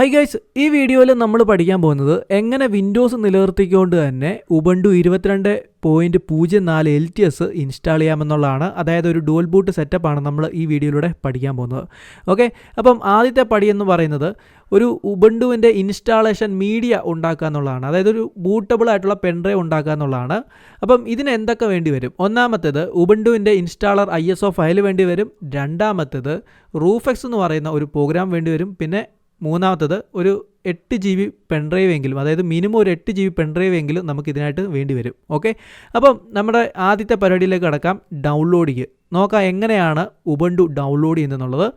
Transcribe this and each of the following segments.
High guys ഈ വീഡിയോയിൽ നമ്മൾ പഠിക്കാൻ പോകുന്നത് എങ്ങനെ വിൻഡോസ് നിലനിർത്തിക്കൊണ്ട് തന്നെ ഉബണ്ടു ഇരുപത്തിരണ്ട് പോയിന്റ് പൂജ്യം നാല് എൽ ടി എസ് ഇൻസ്റ്റാൾ ചെയ്യാമെന്നുള്ളതാണ്. അതായത് ഒരു ഡുവൽ ബൂട്ട് സെറ്റപ്പാണ് നമ്മൾ ഈ വീഡിയോയിലൂടെ പഠിക്കാൻ പോകുന്നത്. ഓക്കെ അപ്പം ആദ്യത്തെ പടി എന്ന് പറയുന്നത് ഒരു ഉബണ്ടുവിന്റെ ഇൻസ്റ്റാളേഷൻ മീഡിയ ഉണ്ടാക്കുക എന്നുള്ളതാണ്. അതായത് ഒരു ബൂട്ടബിൾ ആയിട്ടുള്ള പെൻഡ്രൈവ് ഉണ്ടാക്കുക എന്നുള്ളതാണ്. അപ്പം ഇതിന് എന്തൊക്കെ വേണ്ടി വരും? ഒന്നാമത്തേത് ഉബണ്ടുവിന്റെ installer I S O file വേണ്ടി വരും. രണ്ടാമത്തേത് റൂഫെക്സ് എന്ന് പറയുന്ന ഒരു പ്രോഗ്രാം വേണ്ടി വരും. പിന്നെ മൂന്നാമത്തത് ഒരു എട്ട് ജി ബി പെൻഡ്രൈവ് എങ്കിലും അതായത് മിനിമം ഒരു എട്ട് ജി ബി പെൻഡ്രൈവ് എങ്കിലും നമുക്ക് ഇതിനായിട്ട് വേണ്ടി വരും. ഓക്കെ അപ്പം നമ്മുടെ ആദ്യത്തെ പരിപാടിയിലേക്ക് കടക്കാം. ഡൗൺലോഡിങ് നോക്കാം എങ്ങനെയാണ് ഉബണ്ടു ഡൗൺലോഡ് ചെയ്യുന്നതെന്നുള്ളത്.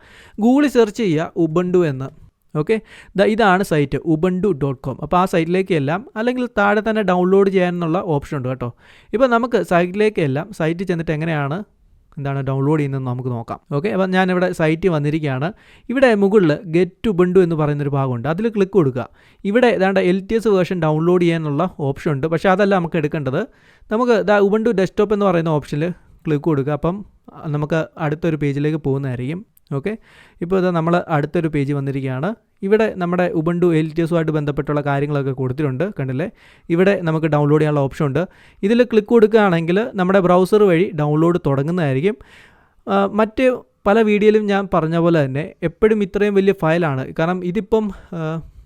ഗൂഗിളിൽ സെർച്ച് ചെയ്യുക ഉബണ്ടു എന്ന്. ഓക്കെ ഇതാണ് സൈറ്റ് ഉബണ്ടു ഡോട്ട് കോം അപ്പോൾ ആ സൈറ്റിലേക്ക് എല്ലാം അല്ലെങ്കിൽ താഴെ തന്നെ ഡൗൺലോഡ് ചെയ്യാനുള്ള ഓപ്ഷൻ ഉണ്ട് കേട്ടോ. ഇപ്പോൾ നമുക്ക് സൈറ്റിലേക്ക് എല്ലാം സൈറ്റിൽ ചെന്നിട്ട് എങ്ങനെയാണ് എന്താണ് ഡൗൺലോഡ് ചെയ്യുന്നത് നമുക്ക് നോക്കാം. ഓക്കെ അപ്പം ഞാനിവിടെ സൈറ്റിൽ വന്നിരിക്കുകയാണ്. ഇവിടെ മുകളിൽ ഗെറ്റ് ഉബണ്ടു എന്ന് പറയുന്നൊരു ഭാഗമുണ്ട്. അതിൽ ക്ലിക്ക് കൊടുക്കുക. ഇവിടെ ഏതാണ്ട് L T S version download ചെയ്യാനുള്ള ഓപ്ഷൻ ഉണ്ട്. പക്ഷേ അതല്ല നമുക്ക് എടുക്കേണ്ടത്. നമുക്ക് ദാ ഉബണ്ടു ഡെസ്ക്ടോപ്പ് എന്ന് പറയുന്ന ഓപ്ഷനിൽ ക്ലിക്ക് കൊടുക്കുക. അപ്പം നമുക്ക് അടുത്തൊരു പേജിലേക്ക് പോകുന്നതായിരിക്കും. ഓക്കെ? ഇപ്പോൾ ഇത് നമ്മൾ അടുത്തൊരു പേജ് വന്നിരിക്കുകയാണ്. ഇവിടെ നമ്മുടെ ഉബണ്ടു എൽ ടി എസുമായിട്ട് ബന്ധപ്പെട്ടുള്ള കാര്യങ്ങളൊക്കെ കൊടുത്തിട്ടുണ്ട് കണ്ടില്ലേ? ഇവിടെ നമുക്ക് ഡൗൺലോഡ് ചെയ്യാനുള്ള ഓപ്ഷൻ ഉണ്ട്. ഇതിൽ ക്ലിക്ക് കൊടുക്കുകയാണെങ്കിൽ നമ്മുടെ ബ്രൗസർ വഴി ഡൗൺലോഡ് തുടങ്ങുന്നതായിരിക്കും. മറ്റ് പല വീഡിയോയിലും ഞാൻ പറഞ്ഞ പോലെ തന്നെ എപ്പോഴും ഇത്രയും വലിയ ഫയലാണ് കാരണം ഇതിപ്പം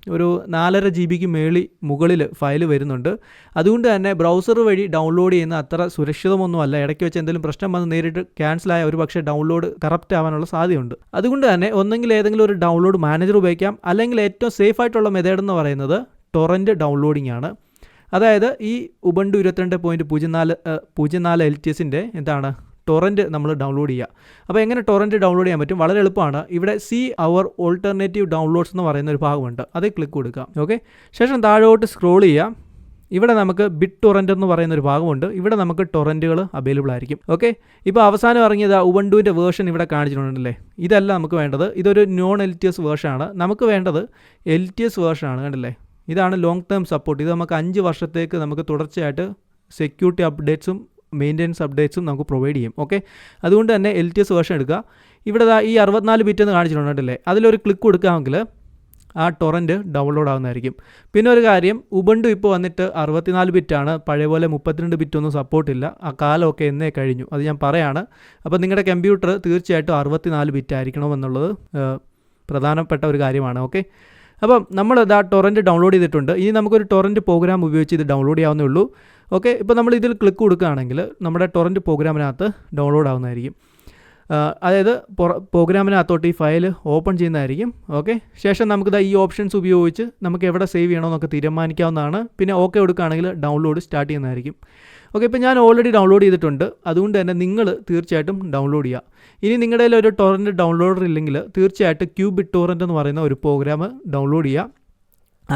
ഒരു നാലര ജി ബിക്ക് മേളി മുകളിൽ ഫയൽ വരുന്നുണ്ട്. അതുകൊണ്ട് തന്നെ ബ്രൗസർ വഴി ഡൗൺലോഡ് ചെയ്യുന്ന അത്ര സുരക്ഷിതമൊന്നുമല്ല ഇടയ്ക്ക് വെച്ച് എന്തെങ്കിലും പ്രശ്നം വന്ന് നേരിട്ട് ക്യാൻസലായ ഒരു പക്ഷേ ഡൗൺലോഡ് കറപ്റ്റ് ആവാനുള്ള സാധ്യതയുണ്ട്. അതുകൊണ്ട് തന്നെ ഒന്നെങ്കിൽ ഏതെങ്കിലും ഒരു ഡൗൺലോഡ് മാനേജർ ഉപയോഗിക്കാം. അല്ലെങ്കിൽ ഏറ്റവും സേഫ് ആയിട്ടുള്ള മെത്തേഡ് എന്ന് പറയുന്നത് ടൊറന്റ് ഡൗൺലോഡിംഗ് ആണ്. അതായത് ഈ ഉബണ്ടു ഇരുപത്തിരണ്ട് പോയിന്റ് പൂജ്യം നാല് പൂജ്യം നാല് എൽ ടി എസിന്റെ എന്താണ്? ടൊറന്റ് നമ്മൾ ഡൗൺലോഡ് ചെയ്യുക. അപ്പോൾ എങ്ങനെ ടൊറന്റ് ഡൗൺലോഡ് ചെയ്യാൻ പറ്റും? വളരെ എളുപ്പമാണ്. ഇവിടെ സി അവർ ഓൾട്ടർനേറ്റീവ് ഡൗൺലോഡ്സ് എന്ന് പറയുന്ന ഒരു ഭാഗമുണ്ട്. അതിൽ ക്ലിക്ക് കൊടുക്കുക. ഓക്കെ ശേഷം താഴോട്ട് സ്ക്രോൾ ചെയ്യാം ഇവിടെ നമുക്ക് ബിറ്റ് ടൊറന്റ് എന്ന് പറയുന്ന ഒരു ഭാഗമുണ്ട്. ഇവിടെ നമുക്ക് ടൊറന്റുകൾ അവൈലബിൾ ആയിരിക്കും. ഓക്കെ ഇപ്പോൾ അവസാനം ഇറങ്ങിയത് ഉബണ്ടുവിന്റെ വേർഷൻ ഇവിടെ കാണിച്ചിട്ടുണ്ടല്ലേ? ഇതല്ല നമുക്ക് വേണ്ടത് ഇതൊരു നോൺ എൽ ടി എസ് വേർഷനാണ് നമുക്ക് വേണ്ടത് എൽ ടി എസ് വേർഷനാണ് കണ്ടില്ലേ? ഇതാണ് ലോങ് ടേം സപ്പോർട്ട് ഇത് നമുക്ക് അഞ്ച് വർഷത്തേക്ക് നമുക്ക് തുടർച്ചയായിട്ട് സെക്യൂരിറ്റി അപ്ഡേറ്റ്സും മെയിന്റെനൻസ് അപ്ഡേറ്റ്സും നമുക്ക് പ്രൊവൈഡ് ചെയ്യും. ഓക്കെ അതുകൊണ്ട് തന്നെ എൽ ടി എസ് വേർഷൻ എടുക്കുക. ഇവിടെ ഈ അറുപത്തിനാല് ബിറ്റ് എന്ന് കാണിച്ചിട്ടുണ്ടല്ലേ അതിലൊരു ക്ലിക്ക് കൊടുക്കാമെങ്കിൽ ആ ടൊറന്റ് ഡൗൺലോഡ് ആകുന്നതായിരിക്കും പിന്നെ ഒരു കാര്യം ഉബണ്ടു ഇപ്പോൾ വന്നിട്ട് അറുപത്തിനാല് ബിറ്റാണ് പഴയ പോലെ മുപ്പത്തിരണ്ട് ബിറ്റൊന്നും സപ്പോർട്ടില്ല ആ കാലമൊക്കെ എന്നേ കഴിഞ്ഞു. അത് ഞാൻ പറയാണ്. അപ്പോൾ നിങ്ങളുടെ കമ്പ്യൂട്ടർ തീർച്ചയായിട്ടും അറുപത്തിനാല് ബിറ്റ് ആയിരിക്കണമെന്നുള്ളത് പ്രധാനപ്പെട്ട ഒരു കാര്യമാണ്. ഓക്കെ അപ്പം നമ്മൾ ഇതാ ടൊറന്റ് ഡൗൺലോഡ് ചെയ്തിട്ടുണ്ട്. ഇനി നമുക്കൊരു ടൊറന്റ് പ്രോഗ്രാം ഉപയോഗിച്ച് ഇത് ഡൗൺലോഡ് ചെയ്യാവുന്നേ ഉള്ളൂ. ഓക്കെ ഇപ്പോൾ നമ്മൾ ഇതിൽ ക്ലിക്ക് കൊടുക്കുകയാണെങ്കിൽ നമ്മുടെ ടൊറന്റ് പ്രോഗ്രാമിനകത്ത് ഡൗൺലോഡ് ആവുന്നതായിരിക്കും. അതായത് പ്രോഗ്രാമിനകത്തോട്ട് ഈ ഫയൽ ഓപ്പൺ ചെയ്യുന്നതായിരിക്കും. ഓക്കെ? ശേഷം നമുക്കിത് ഈ ഓപ്ഷൻസ് ഉപയോഗിച്ച് നമുക്ക് എവിടെ സേവ് ചെയ്യണമെന്നൊക്കെ തീരുമാനിക്കാവുന്നതാണ്. പിന്നെ ഓക്കെ കൊടുക്കുകയാണെങ്കിൽ ഡൗൺലോഡ് സ്റ്റാർട്ട് ചെയ്യുന്നതായിരിക്കും. ഓക്കെ ഇപ്പോൾ ഞാൻ ഓൾറെഡി ഡൗൺലോഡ് ചെയ്തിട്ടുണ്ട്. അതുകൊണ്ട് തന്നെ നിങ്ങൾ തീർച്ചയായിട്ടും ഡൗൺലോഡ് ചെയ്യുക. ഇനി നിങ്ങളുടെ ഒരു ടോറന്റ് ഡൗൺലോഡർ ഇല്ലെങ്കിൽ തീർച്ചയായിട്ടും ക്യൂബിറ്റ് ടോറന്റ് എന്ന് പറയുന്ന ഒരു പ്രോഗ്രാം ഡൗൺലോഡ് ചെയ്യുക.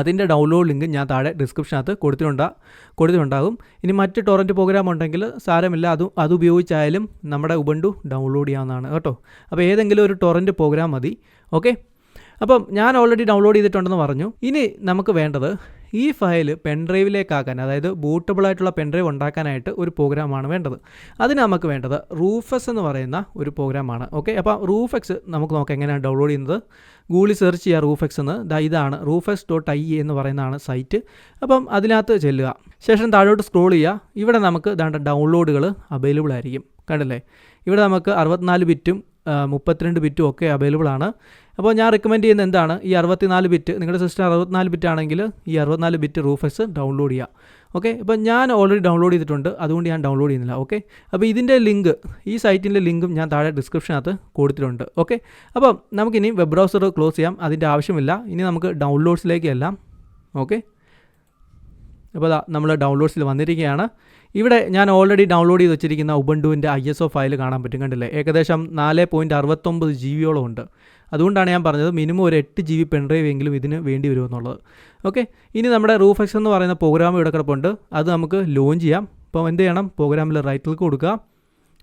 അതിന്റെ ഡൗൺലോഡ് ലിങ്ക് ഞാൻ താഴെ ഡിസ്ക്രിപ്ഷനകത്ത് കൊടുത്തിട്ടുണ്ടാ കൊടുത്തിട്ടുണ്ടാകും. ഇനി മറ്റ് ടോറന്റ് പ്രോഗ്രാം ഉണ്ടെങ്കിൽ സാരമില്ല. അതും അത് ഉപയോഗിച്ചായാലും നമ്മുടെ ഉബണ്ടു ഡൗൺലോഡ് ചെയ്യാവുന്നതാണ് കേട്ടോ. അപ്പോൾ ഏതെങ്കിലും ഒരു ടോറന്റ് പ്രോഗ്രാം മതി. ഓക്കെ അപ്പം ഞാൻ ഓൾറെഡി ഡൗൺലോഡ് ചെയ്തിട്ടുണ്ടെന്ന് പറഞ്ഞു. ഇനി നമുക്ക് വേണ്ടത് ഈ ഫയൽ പെൻഡ്രൈവിലേക്കാക്കാൻ അതായത് ബൂട്ടബിൾ ആയിട്ടുള്ള പെൻഡ്രൈവ് ഉണ്ടാക്കാനായിട്ട് ഒരു പ്രോഗ്രാമാണ് വേണ്ടത്. അതിന് നമുക്ക് വേണ്ടത് റൂഫസ് എന്ന് പറയുന്ന ഒരു പ്രോഗ്രാമാണ് ഓക്കെ അപ്പോൾ റൂഫെക്സ് നമുക്ക് നോക്കാം എങ്ങനെയാണ് ഡൗൺലോഡ് ചെയ്യുന്നത്. ഗൂഗിളിൽ സെർച്ച് ചെയ്യുക റൂഫെക്സ് എന്ന്. ഇതാണ് റൂഫെക്സ് ഡോട്ട് ഐ എന്ന് പറയുന്നതാണ് സൈറ്റ് അപ്പം അതിനകത്ത് ചെല്ലുക. ശേഷം താഴോട്ട് സ്ക്രോൾ ചെയ്യുക. ഇവിടെ നമുക്ക് ദാണ്ട ഡൗൺലോഡുകൾ അവൈലബിൾ ആയിരിക്കും. കണ്ടില്ലേ? ഇവിടെ നമുക്ക് അറുപത്തിനാല് ബിറ്റും മുപ്പത്തിരണ്ട് ബിറ്റും ഒക്കെ അവൈലബിൾ ആണ്. അപ്പോൾ ഞാൻ റെക്കമെൻഡ് ചെയ്യുന്ന എന്താണ്? ഈ അറുപത്തിനാല് ബിറ്റ് നിങ്ങളുടെ സിസ്റ്റം അറുപത്തിനാല് ബിറ്റ് ആണെങ്കിൽ ഈ അറുപത്തിനാല് ബിറ്റ് റൂഫെക്സ് ഡൗൺലോഡ് ചെയ്യുക ഓക്കെ ഇപ്പം ഞാൻ ഓൾറെഡി ഡൗൺലോഡ് ചെയ്തിട്ടുണ്ട്. അതുകൊണ്ട് ഞാൻ ഡൗൺലോഡ് ചെയ്യുന്നില്ല. ഓക്കെ അപ്പോൾ ഇതിന്റെ ലിങ്ക് ഈ സൈറ്റിന്റെ ലിങ്കും ഞാൻ താഴെ ഡിസ്ക്രിപ്ഷനകത്ത് കൊടുത്തിട്ടുണ്ട്. ഓക്കെ അപ്പം നമുക്കിനി വെബ് ബ്രൗസർ ക്ലോസ് ചെയ്യാം. അതിന്റെ ആവശ്യമില്ല. ഇനി നമുക്ക് ഡൗൺലോഡ്സിലേക്ക് എല്ലാം. ഓക്കെ അപ്പോൾ നമ്മൾ ഡൗൺലോഡ്സിൽ വന്നിരിക്കുകയാണ്. ഇവിടെ ഞാൻ ഓൾറെഡി ഡൗൺലോഡ് ചെയ്ത് വെച്ചിരിക്കുന്ന ഉബണ്ടുവിന്റെ ഐ എസ് ഒ ഫയൽ കാണാൻ പറ്റും കണ്ടില്ലേ? ഏകദേശം നാല് പോയിന്റ് അറുപത്തൊമ്പത് ജി ഉണ്ട്. അതുകൊണ്ടാണ് ഞാൻ പറഞ്ഞത് മിനിമം ഒരു എട്ട് ജി ബി പെൻഡ്രൈവ് എങ്കിലും ഇതിന് വേണ്ടി വരുമെന്നുള്ളത് ഓക്കെ ഇനി നമ്മുടെ റൂഫെക്സ് എന്ന് പറയുന്ന പ്രോഗ്രാം ഇവിടെ കിടപ്പുണ്ട്. അത് നമുക്ക് ലോഞ്ച് ചെയ്യാം. അപ്പോൾ എന്ത് ചെയ്യണം? പ്രോഗ്രാമിൽ റൈറ്റ് ക്ലിക്ക് കൊടുക്കുക.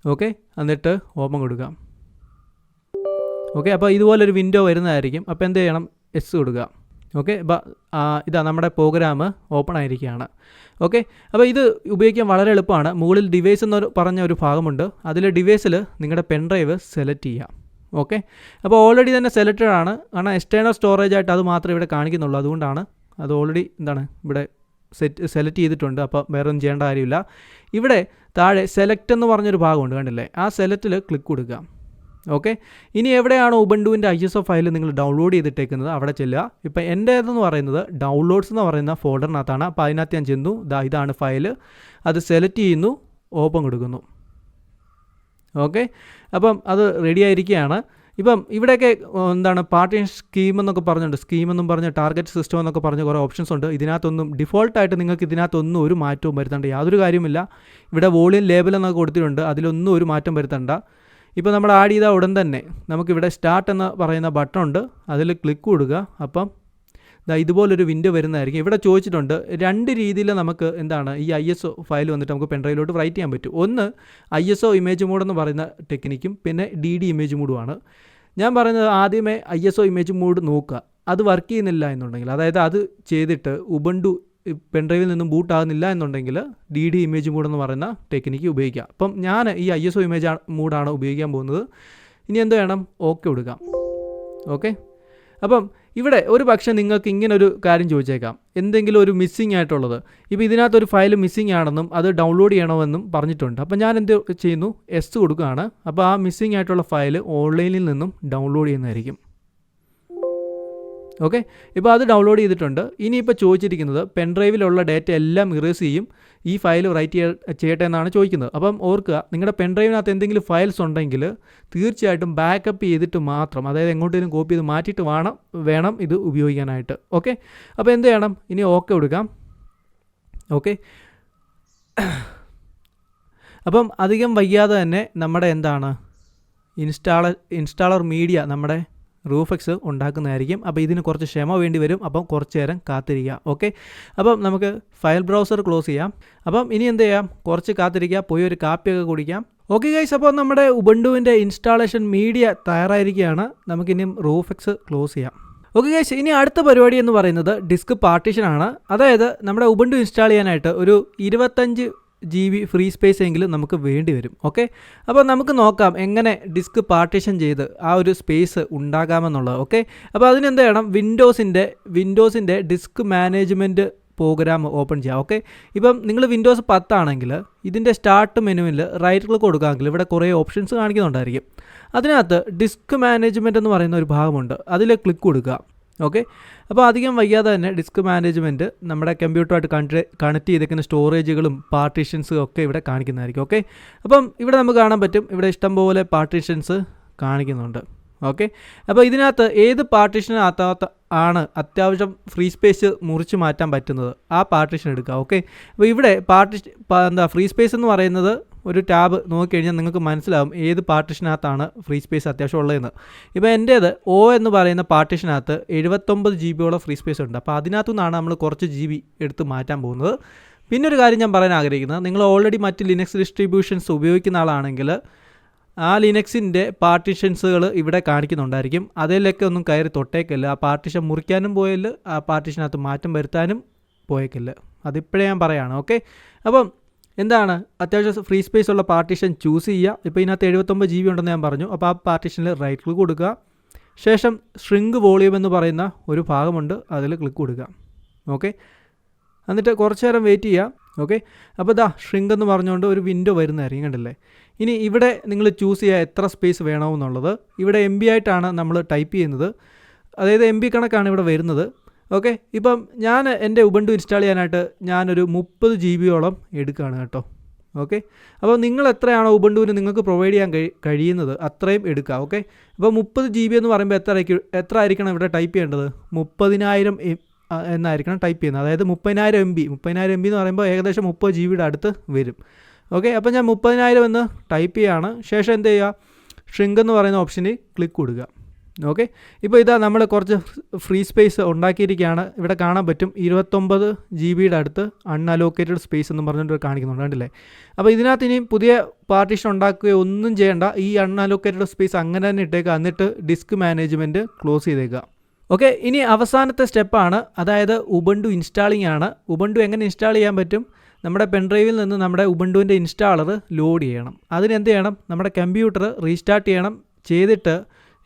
ഓക്കെ എന്നിട്ട് ഓപ്പൺ കൊടുക്കുക. ഓക്കെ അപ്പോൾ ഇതുപോലൊരു വിൻഡോ വരുന്നതായിരിക്കും. അപ്പോൾ എന്ത് ചെയ്യണം? എസ് കൊടുക്കുക. ഓക്കെ ഇതാ നമ്മുടെ പ്രോഗ്രാം ഓപ്പൺ ആയിരിക്കുകയാണ്. ഓക്കെ അപ്പോൾ ഇത് ഉപയോഗിക്കാൻ വളരെ എളുപ്പമാണ്. മുകളിൽ ഡിവൈസ് എന്ന് പറഞ്ഞ ഒരു ഭാഗമുണ്ട്. അതിൽ ഡിവൈസിൽ നിങ്ങളുടെ പെൻ ഡ്രൈവ് സെലക്ട് ചെയ്യാം. ഓക്കെ അപ്പോൾ ഓൾറെഡി തന്നെ സെലക്റ്റഡ് ആണ്. കാരണം എക്സ്റ്റേണൽ സ്റ്റോറേജ് ആയിട്ട് അത് മാത്രമേ ഇവിടെ കാണിക്കുന്നുള്ളൂ. അതുകൊണ്ടാണ് അത് ഓൾറെഡി എന്താണ് ഇവിടെ സെറ്റ് സെലക്ട് ചെയ്തിട്ടുണ്ട്. അപ്പോൾ വേറൊന്നും ചെയ്യേണ്ട കാര്യമില്ല. ഇവിടെ താഴെ സെലക്ട് എന്ന് പറഞ്ഞൊരു ഭാഗമുണ്ട് കണ്ടില്ലേ? ആ സെലക്റ്റിൽ ക്ലിക്ക് കൊടുക്കുക. ഓക്കെ? ഇനി എവിടെയാണ് ഉബണ്ടുവിന്റെ ഐ എസ് ഒ ഫയൽ നിങ്ങൾ ഡൗൺലോഡ് ചെയ്തിട്ടേക്കുന്നത്? അവിടെ ചെല്ലുക. ഇപ്പം എന്റേതെന്ന് പറയുന്നത് ഡൗൺലോഡ്സ് എന്ന് പറയുന്ന ഫോൾഡറിനകത്താണ്. അപ്പോൾ അതിനകത്ത് ഞാൻ ചെന്നു. ദാ ഇതാണ് ഫയൽ. അത് സെലക്ട് ചെയ്യുന്നു. ഓപ്പൺ കൊടുക്കുന്നു. ഓക്കെ? അപ്പം അത് റെഡി ആയിരിക്കുകയാണ്. ഇപ്പം ഇവിടെയൊക്കെ എന്താണ് പാർട്ടി സ്കീം എന്നൊക്കെ പറഞ്ഞിട്ടുണ്ട്. സ്കീം എന്നും പറഞ്ഞ് ടാർഗറ്റ് സിസ്റ്റം എന്നൊക്കെ പറഞ്ഞ് കുറേ ഓപ്ഷൻസ് ഉണ്ട്. ഇതിനകത്തൊന്നും ഡിഫോൾട്ടായിട്ട് നിങ്ങൾക്ക് ഇതിനകത്തൊന്നും ഒരു മാറ്റവും വരുത്തേണ്ട യാതൊരു കാര്യമില്ല ഇവിടെ വോളിയം ലേബൽ എന്നൊക്കെ കൊടുത്തിട്ടുണ്ട്. അതിലൊന്നും ഒരു മാറ്റം വരുത്തണ്ട. ഇപ്പോൾ നമ്മൾ ആഡ് ചെയ്ത ഉടൻ തന്നെ നമുക്കിവിടെ സ്റ്റാർട്ട് എന്ന് പറയുന്ന ബട്ടൺ ഉണ്ട്. അതിൽ ക്ലിക്ക് കൊടുക്കുക. അപ്പം ദാ ഇതുപോലൊരു വിൻഡോ വരുന്നതായിരിക്കും. ഇവിടെ ചോദിച്ചിട്ടുണ്ട് രണ്ട് രീതിയിൽ നമുക്ക് എന്താണ് ഈ ഐ എസ് ഒ ഫയൽ വന്നിട്ട് നമുക്ക് പെൻഡ്രൈവിലോട്ട് റൈറ്റ് ചെയ്യാൻ പറ്റും. ഒന്ന് I S O image mode എന്ന് പറയുന്ന ടെക്നിക്കും പിന്നെ ഡി ഡി ഇമേജ് മോഡുമാണ് ഞാൻ പറയുന്നത് ആദ്യമേ I S O image mode നോക്കുക. അത് വർക്ക് ചെയ്യുന്നില്ല എന്നുണ്ടെങ്കിൽ അതായത് അത് ചെയ്തിട്ട് ഉബണ്ടു പെൻഡ്രൈവിൽ നിന്നും ബൂട്ട് ആകുന്നില്ല എന്നുണ്ടെങ്കിൽ ഡി ഡി ഇമേജ് മൂഡ് എന്ന് പറയുന്ന ടെക്നിക്ക് ഉപയോഗിക്കാം. അപ്പം ഞാൻ ഈ ഐ എസ് ഒ ഇമേജ് മൂഡാണ് ഉപയോഗിക്കാൻ പോകുന്നത്. ഇനി എന്ത് വേണം? ഓക്കെ കൊടുക്കാം. ഓക്കെ അപ്പം ഇവിടെ ഒരു പക്ഷേ നിങ്ങൾക്ക് ഇങ്ങനെ ഒരു കാര്യം ചോദിച്ചേക്കാം. എന്തെങ്കിലും ഒരു മിസ്സിങ് ആയിട്ടുള്ളത്. ഇപ്പോൾ ഇതിനകത്തൊരു ഫയൽ മിസ്സിങ് ആണെന്നും അത് ഡൗൺലോഡ് ചെയ്യണമെന്നും പറഞ്ഞിട്ടുണ്ട്. അപ്പം ഞാൻ എന്ത് ചെയ്യുന്നു? എസ് കൊടുക്കുകയാണ്. അപ്പോൾ ആ മിസ്സിങ് ആയിട്ടുള്ള ഫയൽ ഓൺലൈനിൽ നിന്നും ഡൗൺലോഡ് ചെയ്യുന്നതായിരിക്കും. ഓക്കെ? ഇപ്പോൾ അത് ഡൗൺലോഡ് ചെയ്തിട്ടുണ്ട്. ഇനിയിപ്പോൾ ചോദിച്ചിരിക്കുന്നത് പെൻഡ്രൈവിലുള്ള ഡേറ്റ എല്ലാം ഇറേസ് ചെയ്യും. ഈ ഫയൽ റൈറ്റ് ചെയ്യ ചെയ്യട്ടെ എന്നാണ് ചോദിക്കുന്നത്. അപ്പം ഓർക്കുക നിങ്ങളുടെ പെൻഡ്രൈവിനകത്ത് എന്തെങ്കിലും ഫയൽസ് ഉണ്ടെങ്കിൽ തീർച്ചയായിട്ടും ബാക്കപ്പ് ചെയ്തിട്ട് മാത്രം അതായത് എങ്ങോട്ടേലും കോപ്പി ചെയ്ത് മാറ്റിയിട്ട് വേണം വേണം ഇത് ഉപയോഗിക്കാനായിട്ട്. ഓക്കെ? അപ്പോൾ എന്ത് ചെയ്യണം? ഇനി ഓക്കെ കൊടുക്കാം. ഓക്കെ? അപ്പം അധികം വയ്യാതെ തന്നെ നമ്മുടെ എന്താണ്? ഇൻസ്റ്റാളർ ഇൻസ്റ്റാളർ മീഡിയ നമ്മുടെ റൂഫെക്സ് ഉണ്ടാക്കുന്നതായിരിക്കും. അപ്പോൾ ഇതിന് കുറച്ച് ക്ഷമ വേണ്ടി വരും. അപ്പം കുറച്ച് നേരം കാത്തിരിക്കുക. ഓക്കെ? അപ്പം നമുക്ക് ഫയൽ ബ്രൗസർ ക്ലോസ് ചെയ്യാം. അപ്പം ഇനി എന്ത് ചെയ്യാം? കുറച്ച് കാത്തിരിക്കുക. പോയി ഒരു കാപ്പിയൊക്കെ കുടിക്കാം. ഓക്കെ ഗൈസ് അപ്പോൾ നമ്മുടെ ഉബണ്ടുവിന്റെ ഇൻസ്റ്റാളേഷൻ മീഡിയ തയ്യാറായിരിക്കുകയാണ്. നമുക്കിനിയും റൂഫെക്സ് ക്ലോസ് ചെയ്യാം. ഓക്കെ ഗൈസ് ഇനി അടുത്ത പരിപാടി എന്ന് പറയുന്നത് ഡിസ്ക് പാർട്ടീഷനാണ്. അതായത് നമ്മുടെ ഉബണ്ടു ഇൻസ്റ്റാൾ ചെയ്യാനായിട്ട് ഒരു ഇരുപത്തഞ്ച് ജി ബി ഫ്രീ സ്പേസ് എങ്കിലും നമുക്ക് വേണ്ടി വരും. ഓക്കെ അപ്പോൾ നമുക്ക് നോക്കാം എങ്ങനെ ഡിസ്ക് പാർട്ടീഷൻ ചെയ്ത് ആ ഒരു സ്പേസ് ഉണ്ടാകാമെന്നുള്ളത്. ഓക്കെ അപ്പോൾ അതിനെന്ത് ചെയ്യണം? വിൻഡോസിന്റെ വിൻഡോസിന്റെ ഡിസ്ക് മാനേജ്മെന്റ് പ്രോഗ്രാം ഓപ്പൺ ചെയ്യാം. ഓക്കെ ഇപ്പം നിങ്ങൾ വിൻഡോസ് പത്താണെങ്കിൽ ഇതിന്റെ സ്റ്റാർട്ട് മെനുവിൽ റൈറ്റ് ക്ലിക്ക് കൊടുക്കാമെങ്കിൽ ഇവിടെ കുറേ ഓപ്ഷൻസ് കാണിക്കുന്നുണ്ടായിരിക്കും. അതിനകത്ത് ഡിസ്ക് മാനേജ്മെന്റ് എന്ന് പറയുന്ന ഒരു ഭാഗമുണ്ട്. അതിൽ ക്ലിക്ക് കൊടുക്കുക. ഓക്കെ? അപ്പോൾ അധികം വയ്യാതെ തന്നെ ഡിസ്ക് മാനേജ്മെന്റ് നമ്മുടെ കമ്പ്യൂട്ടറുമായിട്ട് കണക്ട് കണക്ട് ചെയ്തേക്കുന്ന സ്റ്റോറേജുകളും പാർട്ടീഷൻസും ഒക്കെ ഇവിടെ കാണിക്കുന്നതായിരിക്കും. ഓക്കെ? അപ്പം ഇവിടെ നമുക്ക് കാണാൻ പറ്റും. ഇവിടെ ഇഷ്ടംപോലെ പാർട്ടീഷൻസ് കാണിക്കുന്നുണ്ട്. ഓക്കെ? അപ്പോൾ ഇതിനകത്ത് ഏത് പാർട്ടീഷനകത്താത്ത ആണ് അത്യാവശ്യം ഫ്രീ സ്പേസ് മുറിച്ച് മാറ്റാൻ പറ്റുന്നത്? ആ പാർട്ടീഷൻ എടുക്കുക ഓക്കെ? അപ്പോൾ ഇവിടെ പാർട്ടീഷൻ എന്താ ഫ്രീ സ്പേസ് എന്ന് പറയുന്നത് ഒരു ടാബ് നോക്കിക്കഴിഞ്ഞാൽ നിങ്ങൾക്ക് മനസ്സിലാവും ഏത് പാർട്ടീഷനകത്താണ് ഫ്രീ സ്പേസ് അത്യാവശ്യം ഉള്ളതെന്ന്. ഇപ്പോൾ എന്റേത് ഒ എന്ന് പറയുന്ന പാർട്ടീഷനകത്ത് എഴുപത്തൊമ്പത് ജി ബിയോളം ഫ്രീ സ്പേസ് ഉണ്ട്. അപ്പോൾ അതിനകത്തു നിന്നാണ് നമ്മൾ കുറച്ച് ജി ബി എടുത്ത് മാറ്റാൻ പോകുന്നത്. പിന്നെ ഒരു കാര്യം ഞാൻ പറയാൻ ആഗ്രഹിക്കുന്നത് നിങ്ങൾ ഓൾറെഡി മറ്റ് ലിനക്സ് ഡിസ്ട്രിബ്യൂഷൻസ് ഉപയോഗിക്കുന്ന ആളാണെങ്കിൽ ആ ലിനക്സിന്റെ പാർട്ടീഷൻസുകൾ ഇവിടെ കാണിക്കുന്നുണ്ടായിരിക്കും. അതിലൊക്കെ ഒന്നും കയറി തൊട്ടേക്കല്ല. ആ പാർട്ടീഷൻ മുറിക്കാനും പോയല്ല. ആ പാർട്ടീഷനകത്ത് മാറ്റം വരുത്താനും പോയേക്കല്ല. അതിപ്പോഴേ ഞാൻ പറയാണ് ഓക്കെ? അപ്പം എന്താണ്? അത്യാവശ്യം ഫ്രീ സ്പേസ് ഉള്ള പാർട്ടീഷൻ ചൂസ് ചെയ്യുക ഇപ്പോൾ ഇതിനകത്ത് എഴുപത്തൊമ്പത് ജി ബി ഉണ്ടെന്ന് ഞാൻ പറഞ്ഞു. അപ്പോൾ ആ പാർട്ടീഷനിൽ റൈറ്റ് ക്ലിക്ക് കൊടുക്കുക. ശേഷം ഷ്രിങ്ക് വോളിയം എന്ന് പറയുന്ന ഒരു ഭാഗമുണ്ട്. അതിൽ ക്ലിക്ക് കൊടുക്കുക. ഓക്കെ? എന്നിട്ട് കുറച്ച് നേരം വെയിറ്റ് ചെയ്യുക ഓക്കെ? അപ്പോൾ ഇതാ ഷ്രിങ്ക് എന്ന് പറഞ്ഞുകൊണ്ട് ഒരു വിൻഡോ വരുന്നതായിരിക്കും കണ്ടില്ലേ? ഇനി ഇവിടെ നിങ്ങൾ ചൂസ് ചെയ്യുക എത്ര സ്പേസ് വേണമെന്നുള്ളത്. ഇവിടെ എം ബി ആയിട്ടാണ് നമ്മൾ ടൈപ്പ് ചെയ്യുന്നത്. അതായത് എം ബി കണക്കാണ് ഇവിടെ വരുന്നത്. ഓക്കെ ഇപ്പം ഞാൻ എന്റെ ഉബണ്ടു ഇൻസ്റ്റാൾ ചെയ്യാനായിട്ട് ഞാനൊരു മുപ്പത് ജി ബിയോളം എടുക്കുകയാണ് കേട്ടോ. ഓക്കെ അപ്പോൾ നിങ്ങൾ എത്രയാണോ ഉബണ്ടുവിന് നിങ്ങൾക്ക് പ്രൊവൈഡ് ചെയ്യാൻ കഴി കഴിയുന്നത് അത്രയും എടുക്കുക. ഓക്കെ അപ്പോൾ മുപ്പത് ജി ബി എന്ന് പറയുമ്പോൾ എത്ര എത്ര ആയിരിക്കണം ഇവിടെ ടൈപ്പ് ചെയ്യേണ്ടത്? മുപ്പതിനായിരം എന്നായിരിക്കണം ടൈപ്പ് ചെയ്യുന്നത്. അതായത് മുപ്പതിനായിരം എം ബി മുപ്പതിനായിരം എം ബി എന്ന് പറയുമ്പോൾ ഏകദേശം മുപ്പത് ജി ബിയുടെ അടുത്ത് വരും. ഓക്കെ അപ്പോൾ ഞാൻ മുപ്പതിനായിരം എന്ന് ടൈപ്പ് ചെയ്യുകയാണ് ശേഷം എന്ത് ചെയ്യുക? ഷ്രിങ്ക് എന്ന് പറയുന്ന ഓപ്ഷനിൽ ക്ലിക്ക് കൊടുക്കുക. ഓക്കെ ഇപ്പോൾ ഇതാ നമ്മൾ കുറച്ച് ഫ്രീ സ്പേസ് ഉണ്ടാക്കിയിരിക്കുകയാണ്. ഇവിടെ കാണാൻ പറ്റും ഇരുപത്തൊമ്പത് ജി ബിയുടെ അടുത്ത് അൺഅലോക്കേറ്റഡ് സ്പേസ് എന്ന് പറഞ്ഞിട്ട് കാണിക്കുന്നുണ്ട് കണ്ടില്ലേ? അപ്പോൾ ഇതിനകത്ത് ഇനി പുതിയ പാർട്ടീഷൻ ഉണ്ടാക്കുകയോ ഒന്നും ചെയ്യേണ്ട. ഈ അൺഅലോക്കേറ്റഡ് സ്പേസ് അങ്ങനെ തന്നെ ഇട്ടേക്കുക. എന്നിട്ട് ഡിസ്ക് മാനേജ്മെന്റ് ക്ലോസ് ചെയ്തേക്കുക. ഓക്കെ ഇനി അവസാനത്തെ സ്റ്റെപ്പാണ് അതായത് ഉബണ്ടു ഇൻസ്റ്റാളിംഗ് ആണ്. ഉബണ്ടു എങ്ങനെ ഇൻസ്റ്റാൾ ചെയ്യാൻ പറ്റും? നമ്മുടെ പെൻഡ്രൈവിൽ നിന്ന് നമ്മുടെ ഉബണ്ടുവിന്റെ ഇൻസ്റ്റാളർ ലോഡ് ചെയ്യണം. അതിനെന്ത് ചെയ്യണം? നമ്മുടെ കമ്പ്യൂട്ടർ റീസ്റ്റാർട്ട് ചെയ്യണം. ചെയ്തിട്ട്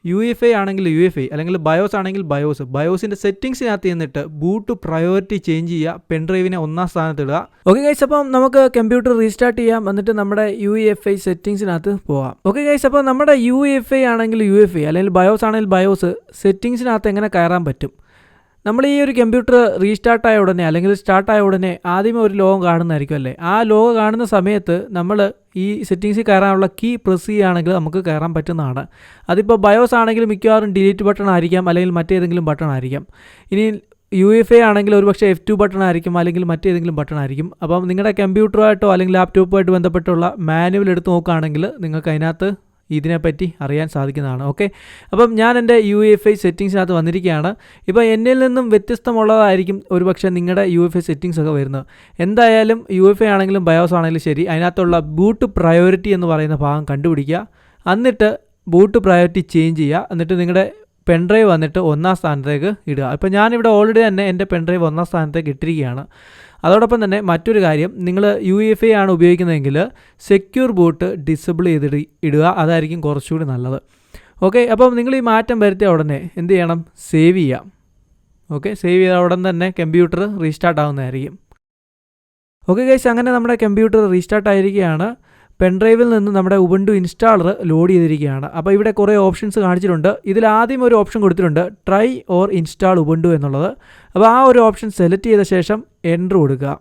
യു എഫ് ഐ ആണെങ്കിൽ യു എഫ് ഐ അല്ലെങ്കിൽ ബയോസ് ആണെങ്കിൽ ബയോസ് ബയോസിന്റെ സെറ്റിംഗ്സിനകത്ത് ചെന്നിട്ട് ബൂട്ട് പ്രയോറിറ്റി ചേഞ്ച് ചെയ്യുക. പെൻഡ്രൈവിനെ ഒന്നാം സ്ഥാനത്ത് ഇടുക. ഓക്കെ ഗൈസ് അപ്പം നമുക്ക് കമ്പ്യൂട്ടർ റീസ്റ്റാർട്ട് ചെയ്യാം. എന്നിട്ട് നമ്മുടെ യു എഫ് ഐ സെറ്റിംഗ്സിനകത്ത് പോവാം. ഓക്കെ ഗൈസ് അപ്പോൾ നമ്മുടെ യു എഫ് ഐ ആണെങ്കിൽ യു എഫ് ഐ അല്ലെങ്കിൽ ബയോസ് ആണെങ്കിൽ ബയോസ് സെറ്റിംഗ്സിനകത്ത് എങ്ങനെ കയറാൻ പറ്റും? നമ്മൾ ഈ ഒരു കമ്പ്യൂട്ടർ റീസ്റ്റാർട്ട് ആയ ഉടനെ അല്ലെങ്കിൽ സ്റ്റാർട്ട് ആയ ഉടനെ ആദ്യമേ ഒരു ലോഗം കാണുന്നതായിരിക്കും അല്ലേ? ആ ലോകം കാണുന്ന സമയത്ത് നമ്മൾ ഈ സെറ്റിങ്സിൽ കയറാനുള്ള കീ പ്രസ് ചെയ്യുകയാണെങ്കിൽ നമുക്ക് കയറാൻ പറ്റുന്നതാണ്. അതിപ്പോൾ ബയോസ് ആണെങ്കിൽ മിക്കവാറും ഡിലീറ്റ് ബട്ടൺ ആയിരിക്കാം അല്ലെങ്കിൽ മറ്റേതെങ്കിലും ബട്ടൺ ആയിരിക്കാം. ഇനി യു എഫ് എ ആണെങ്കിൽ ഒരു പക്ഷേ എഫ് ടു ബട്ടൺ ആയിരിക്കും അല്ലെങ്കിൽ മറ്റേതെങ്കിലും ബട്ടൺ ആയിരിക്കും. അപ്പം നിങ്ങളുടെ കമ്പ്യൂട്ടറുമായിട്ടോ അല്ലെങ്കിൽ ലാപ്ടോപ്പുമായിട്ട് ബന്ധപ്പെട്ടുള്ള മാനുവൽ എടുത്ത് നോക്കുകയാണെങ്കിൽ നിങ്ങൾക്ക് അതിനകത്ത് ഇതിനെപ്പറ്റി അറിയാൻ സാധിക്കുന്നതാണ് ഓക്കെ അപ്പം ഞാൻ എന്റെ യു എഫ് ഐ സെറ്റിങ്സിനകത്ത് വന്നിരിക്കുകയാണ്. ഇപ്പോൾ എന്നിൽ നിന്നും വ്യത്യസ്തമുള്ളതായിരിക്കും ഒരുപക്ഷെ നിങ്ങളുടെ യു എഫ് ഐ സെറ്റിങ്സ് ഒക്കെ വരുന്നത്. എന്തായാലും യു എഫ് ഐ ആണെങ്കിലും ബയോസ് ആണെങ്കിലും ശരി അതിനകത്തുള്ള ബൂട്ട് പ്രയോറിറ്റി എന്ന് പറയുന്ന ഭാഗം കണ്ടുപിടിക്കുക. എന്നിട്ട് ബൂട്ട് പ്രയോറിറ്റി ചേഞ്ച് ചെയ്യുക. എന്നിട്ട് നിങ്ങളുടെ പെൻഡ്രൈവ് വന്നിട്ട് ഒന്നാം സ്ഥാനത്തേക്ക് ഇടുക. ഇപ്പോൾ ഞാനിവിടെ ഓൾറെഡി തന്നെ എന്റെ പെൻഡ്രൈവ് ഒന്നാം സ്ഥാനത്തേക്ക് ഇട്ടിരിക്കുകയാണ്. അതോടൊപ്പം തന്നെ മറ്റൊരു കാര്യം നിങ്ങൾ യു എഫ് എ ആണ് ഉപയോഗിക്കുന്നതെങ്കിൽ സെക്യൂർ ബൂട്ട് ഡിസബിൾ ചെയ്തിട്ട് ഇടുക അതായിരിക്കും കുറച്ചുകൂടി നല്ലത്. ഓക്കെ അപ്പം നിങ്ങൾ ഈ മാറ്റം വരുത്തിയ ഉടനെ എന്ത് ചെയ്യണം? സേവ് ചെയ്യാം. ഓക്കെ സേവ് ചെയ്ത ഉടൻ തന്നെ കമ്പ്യൂട്ടർ റീസ്റ്റാർട്ട് ആവുന്നതായിരിക്കും. ഓക്കെ ഗൈസ് അങ്ങനെ നമ്മുടെ കമ്പ്യൂട്ടർ റീസ്റ്റാർട്ട് ആയിരിക്കുകയാണ്. പെൻഡ്രൈവിൽ നിന്ന് നമ്മുടെ ഉബുണ്ടു ഇൻസ്റ്റാളർ ലോഡ് ചെയ്തിരിക്കുകയാണ്. അപ്പോൾ ഇവിടെ കുറേ ഓപ്ഷൻസ് കാണിച്ചിട്ടുണ്ട്. ഇതിൽ ആദ്യം ഒരു ഓപ്ഷൻ കൊടുത്തിട്ടുണ്ട് ട്രൈ ഓർ ഇൻസ്റ്റാൾ ഉബുണ്ടു എന്നുള്ളത്. അപ്പോൾ ആ ഒരു ഓപ്ഷൻ സെലക്ട് ചെയ്ത ശേഷം എന്റർ കൊടുക്കുക.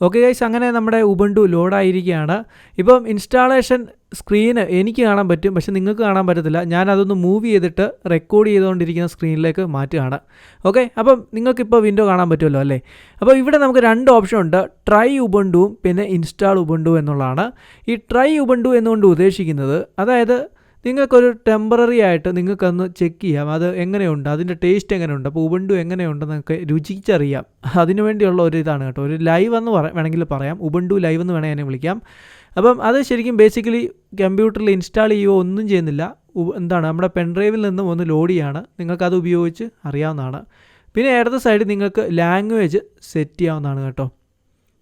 ഓക്കെ ഗൈസ് അങ്ങനെ നമ്മുടെ ഉബണ്ടു ലോഡായിരിക്കുകയാണ് ഇപ്പം ഇൻസ്റ്റാളേഷൻ സ്ക്രീന് എനിക്ക് കാണാൻ പറ്റും പക്ഷെ നിങ്ങൾക്ക് കാണാൻ പറ്റത്തില്ല. ഞാൻ അതൊന്ന് മൂവ് ചെയ്തിട്ട് റെക്കോർഡ് ചെയ്തുകൊണ്ടിരിക്കുന്ന സ്ക്രീനിലേക്ക് മാറ്റുകയാണ്. ഓക്കെ അപ്പം നിങ്ങൾക്കിപ്പോൾ വിൻഡോ കാണാൻ പറ്റുമല്ലോ അല്ലേ? അപ്പോൾ ഇവിടെ നമുക്ക് രണ്ട് ഓപ്ഷൻ ഉണ്ട്. ട്രൈ ഉബണ്ടുവും പിന്നെ ഇൻസ്റ്റാൾ ഉബണ്ടു എന്നുള്ളതാണ്. ഈ ട്രൈ ഉബണ്ടു എന്നുകൊണ്ട് ഉദ്ദേശിക്കുന്നത് അതായത് നിങ്ങൾക്കൊരു ടെമ്പററി ആയിട്ട് നിങ്ങൾക്കൊന്ന് ചെക്ക് ചെയ്യാം. അത് എങ്ങനെയുണ്ട്? അതിന്റെ ടേസ്റ്റ് എങ്ങനെയുണ്ട്? അപ്പോൾ ഉബുണ്ടു നിങ്ങൾക്ക് രുചിച്ചറിയാം. അതിനു വേണ്ടിയുള്ള ഒരു ഇതാണ് കേട്ടോ. ഒരു ലൈവ് എന്ന് പറ വേണമെങ്കിൽ പറയാം. ഉബുണ്ടു ലൈവ് എന്ന് വേണമെങ്കിൽ എന്നെ വിളിക്കാം. അപ്പം അത് ശരിക്കും ബേസിക്കലി കമ്പ്യൂട്ടറിൽ ഇൻസ്റ്റാൾ ചെയ്യുകയോ ഒന്നും ചെയ്യുന്നില്ല. എന്താണ്? നമ്മുടെ പെൻഡ്രൈവിൽ നിന്നും ഒന്ന് ലോഡ് ചെയ്യാണ്. നിങ്ങൾക്കത് ഉപയോഗിച്ച് അറിയാവുന്നതാണ്. പിന്നെ ഇടത് സൈഡിൽ നിങ്ങൾക്ക് ലാംഗ്വേജ് സെറ്റ് ചെയ്യാവുന്നതാണ് കേട്ടോ.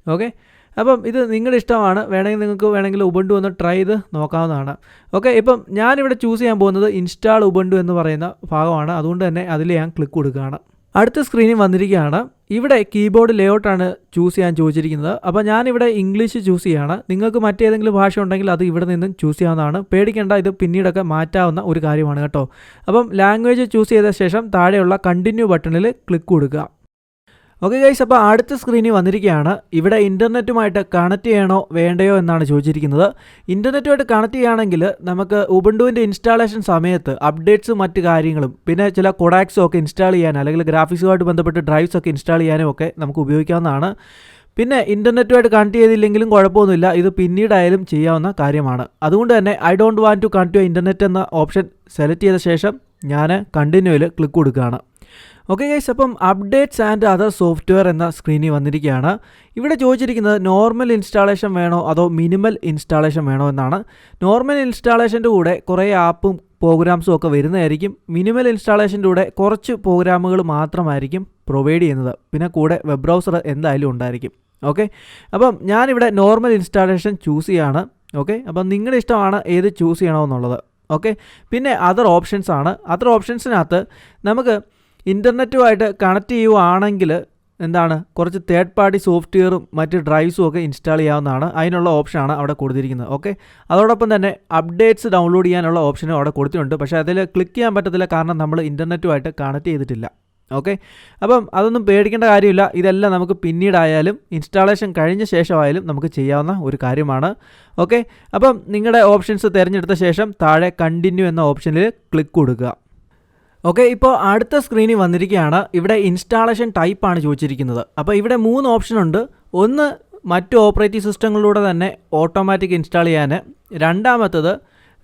ഓക്കെ അപ്പം ഇത് നിങ്ങളുടെ ഇഷ്ടമാണ്. വേണമെങ്കിൽ നിങ്ങൾക്ക് വേണമെങ്കിൽ ഉബണ്ടു ഒന്ന് ട്രൈ ചെയ്ത് നോക്കാവുന്നതാണ്. ഓക്കെ ഇപ്പം ഞാനിവിടെ ചൂസ് ചെയ്യാൻ പോകുന്നത് ഇൻസ്റ്റാൾ ഉബണ്ടു എന്ന് പറയുന്ന ഭാഗമാണ്. അതുകൊണ്ട് തന്നെ അതിൽ ഞാൻ ക്ലിക്ക് കൊടുക്കുകയാണ്. അടുത്ത സ്ക്രീനിൽ വന്നിരിക്കുകയാണ്. ഇവിടെ കീബോർഡ് ലേഔട്ടാണ് ചൂസ് ചെയ്യാൻ ചോദിച്ചിരിക്കുന്നത്. അപ്പോൾ ഞാനിവിടെ ഇംഗ്ലീഷ് ചൂസ് ചെയ്യുകയാണ് നിങ്ങൾക്ക് മറ്റേതെങ്കിലും ഭാഷ ഉണ്ടെങ്കിൽ അത് ഇവിടെ നിന്നും ചൂസ് ചെയ്യാവുന്നതാണ്. പേടിക്കേണ്ട ഇത് പിന്നീടൊക്കെ മാറ്റാവുന്ന ഒരു കാര്യമാണ് കേട്ടോ. അപ്പം ലാംഗ്വേജ് ചൂസ് ചെയ്ത ശേഷം താഴെയുള്ള കണ്ടിന്യൂ ബട്ടണിൽ ക്ലിക്ക് കൊടുക്കുക. ഓക്കെ ഗൈസ് അപ്പോൾ അടുത്ത സ്ക്രീനിൽ വന്നിരിക്കുകയാണ്. ഇവിടെ ഇന്റർനെറ്റുമായിട്ട് കണക്ട് ചെയ്യണോ വേണ്ടയോ എന്നാണ് ചോദിച്ചിരിക്കുന്നത്. ഇന്റർനെറ്റുമായിട്ട് കണക്ട് ചെയ്യുകയാണെങ്കിൽ നമുക്ക് ഉബുണ്ടുവിന്റെ ഇൻസ്റ്റാളേഷൻ സമയത്ത് അപ്ഡേറ്റ്സും മറ്റ് കാര്യങ്ങളും പിന്നെ ചില കൊഡാക്സും ഒക്കെ ഇൻസ്റ്റാൾ ചെയ്യാൻ അല്ലെങ്കിൽ ഗ്രാഫിക്സുമായിട്ട് ബന്ധപ്പെട്ട് ഡ്രൈവ്സ് ഒക്കെ ഇൻസ്റ്റാൾ ചെയ്യാനും ഒക്കെ നമുക്ക് ഉപയോഗിക്കാവുന്നതാണ്. പിന്നെ ഇന്റർനെറ്റുമായിട്ട് കണക്ട് ചെയ്തില്ലെങ്കിലും കുഴപ്പമൊന്നുമില്ല. ഇത് പിന്നീടായാലും ചെയ്യാവുന്ന കാര്യമാണ്. അതുകൊണ്ട് തന്നെ I don't want to connect to internet എന്ന ഓപ്ഷൻ സെലക്ട് ചെയ്ത ശേഷം ഞാൻ കണ്ടിന്യൂവിൽ ക്ലിക്ക് കൊടുക്കുകയാണ്. ഓക്കെ ഗൈസ് അപ്പം അപ്ഡേറ്റ്സ് ആൻഡ് അതർ സോഫ്റ്റ്വെയർ എന്ന സ്ക്രീനിൽ വന്നിരിക്കുകയാണ്. ഇവിടെ ചോദിച്ചിരിക്കുന്നത് നോർമൽ ഇൻസ്റ്റാളേഷൻ വേണോ അതോ മിനിമൽ ഇൻസ്റ്റാളേഷൻ വേണോ എന്നാണ്. നോർമൽ ഇൻസ്റ്റാളേഷന്റെ കൂടെ കുറേ ആപ്പും പ്രോഗ്രാംസും ഒക്കെ വരുന്നതായിരിക്കും. മിനിമൽ ഇൻസ്റ്റാളേഷന്റെ കൂടെ കുറച്ച് പ്രോഗ്രാമുകൾ മാത്രമായിരിക്കും പ്രൊവൈഡ് ചെയ്യുന്നത്. പിന്നെ കൂടെ വെബ് ബ്രൗസർ എന്തായാലും ഉണ്ടായിരിക്കും. ഓക്കെ അപ്പം ഞാനിവിടെ നോർമൽ ഇൻസ്റ്റാളേഷൻ ചൂസ് ചെയ്യാണ്. ഓക്കെ അപ്പം നിങ്ങളുടെ ഇഷ്ടമാണ് ഏത് ചൂസ് ചെയ്യണമെന്നുള്ളത് ഓക്കെ പിന്നെ അതർ ഓപ്ഷൻസ് ആണ്. അതർ ഓപ്ഷൻസിനകത്ത് നമുക്ക് ഇന്റർനെറ്റുമായിട്ട് കണക്ട് ചെയ്യുവാണെങ്കിൽ എന്താണ്? കുറച്ച് തേർഡ് പാർട്ടി സോഫ്റ്റ്വെയറും മറ്റ് ഡ്രൈവ്സും ഒക്കെ ഇൻസ്റ്റാൾ ചെയ്യാവുന്നതാണ്. അതിനുള്ള ഓപ്ഷനാണ് അവിടെ കൊടുത്തിരിക്കുന്നത്. ഓക്കെ അതോടൊപ്പം തന്നെ അപ്ഡേറ്റ്സ് ഡൗൺലോഡ് ചെയ്യാനുള്ള ഓപ്ഷനും അവിടെ കൊടുത്തിട്ടുണ്ട്. പക്ഷേ അതിൽ ക്ലിക്ക് ചെയ്യാൻ പറ്റത്തില്ല കാരണം നമ്മൾ ഇന്റർനെറ്റുമായിട്ട് കണക്ട് ചെയ്തിട്ടില്ല. ഓക്കെ അപ്പം അതൊന്നും പേടിക്കേണ്ട കാര്യമില്ല. ഇതെല്ലാം നമുക്ക് പിന്നീടായാലും ഇൻസ്റ്റാളേഷൻ കഴിഞ്ഞ ശേഷമായാലും നമുക്ക് ചെയ്യാവുന്ന ഒരു കാര്യമാണ്. ഓക്കെ അപ്പം നിങ്ങളുടെ ഓപ്ഷൻസ് തിരഞ്ഞെടുത്ത ശേഷം താഴെ കണ്ടിന്യൂ എന്ന ഓപ്ഷനിൽ ക്ലിക്ക് കൊടുക്കുക. ഓക്കെ ഇപ്പോൾ അടുത്ത സ്ക്രീനിൽ വന്നിരിക്കുകയാണ്. ഇവിടെ ഇൻസ്റ്റാളേഷൻ ടൈപ്പാണ് ചോദിച്ചിരിക്കുന്നത്. അപ്പോൾ ഇവിടെ മൂന്ന് ഓപ്ഷൻ ഉണ്ട്. ഒന്ന് മറ്റ് ഓപ്പറേറ്റിംഗ് സിസ്റ്റങ്ങളിലൂടെ തന്നെ ഓട്ടോമാറ്റിക് ഇൻസ്റ്റാൾ ചെയ്യാൻ. രണ്ടാമത്തത്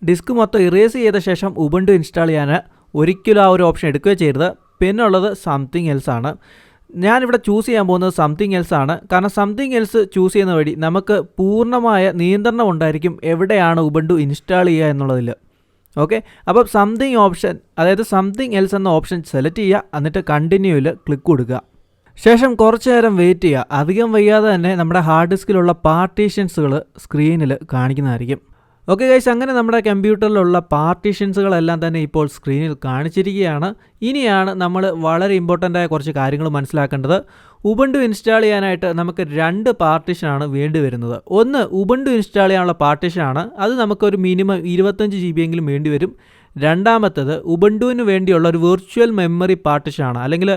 ഡിസ്ക് മൊത്തം ഇറേസ് ചെയ്ത ശേഷം ഉബുണ്ടു ഇൻസ്റ്റാൾ ചെയ്യാൻ. ഒരിക്കലും ആ ഒരു ഓപ്ഷൻ എടുക്കുകയോ ചെയ്യരുത്. പിന്നുള്ളത് സംതിങ് എൽസ് ആണ്. ഞാനിവിടെ ചൂസ് ചെയ്യാൻ പോകുന്നത് സംതിങ് എൽസ് ആണ്. കാരണം സംതിങ് എൽസ് ചൂസ് ചെയ്യുന്ന വഴി നമുക്ക് പൂർണമായ നിയന്ത്രണം ഉണ്ടായിരിക്കും എവിടെയാണ് ഉബണ്ടു ഇൻസ്റ്റാൾ ചെയ്യുക എന്നുള്ളതിൽ ഓക്കെ അപ്പം സംതിങ് ഓപ്ഷൻ അതായത് സംതിങ് എൽസ് എന്ന ഓപ്ഷൻ സെലക്ട് ചെയ്യുക എന്നിട്ട് കണ്ടിന്യൂവിൽ ക്ലിക്ക് കൊടുക്കുക. ശേഷം കുറച്ച് നേരം വെയിറ്റ് ചെയ്യുക. അധികം വയ്യാതെ തന്നെ നമ്മുടെ ഹാർഡ് ഡിസ്കിലുള്ള പാർട്ടീഷൻസുകൾ സ്ക്രീനിൽ കാണിക്കുന്നതായിരിക്കും. ഓക്കെ ഗൈസ് അങ്ങനെ നമ്മുടെ കമ്പ്യൂട്ടറിലുള്ള പാർട്ടീഷൻസുകളെല്ലാം തന്നെ ഇപ്പോൾ സ്ക്രീനിൽ കാണിച്ചിരിക്കുകയാണ്. ഇനിയാണ് നമ്മൾ വളരെ ഇമ്പോർട്ടന്റ് ആയ കുറച്ച് കാര്യങ്ങൾ മനസ്സിലാക്കേണ്ടത്. ഉബണ്ടു ഇൻസ്റ്റാൾ ചെയ്യാനായിട്ട് നമുക്ക് രണ്ട് പാർട്ടീഷനാണ് വേണ്ടി വരുന്നത്. ഒന്ന് ഉബണ്ടു ഇൻസ്റ്റാൾ ചെയ്യാനുള്ള പാർട്ടീഷനാണ് അത് നമുക്കൊരു മിനിമം ഇരുപത്തഞ്ച് ജി ബി എങ്കിലും വേണ്ടി വരും. രണ്ടാമത്തത് ഉബണ്ടുവിന് വേണ്ടിയുള്ള ഒരു വിർച്വൽ മെമ്മറി പാർട്ടിഷനാണ് അല്ലെങ്കിൽ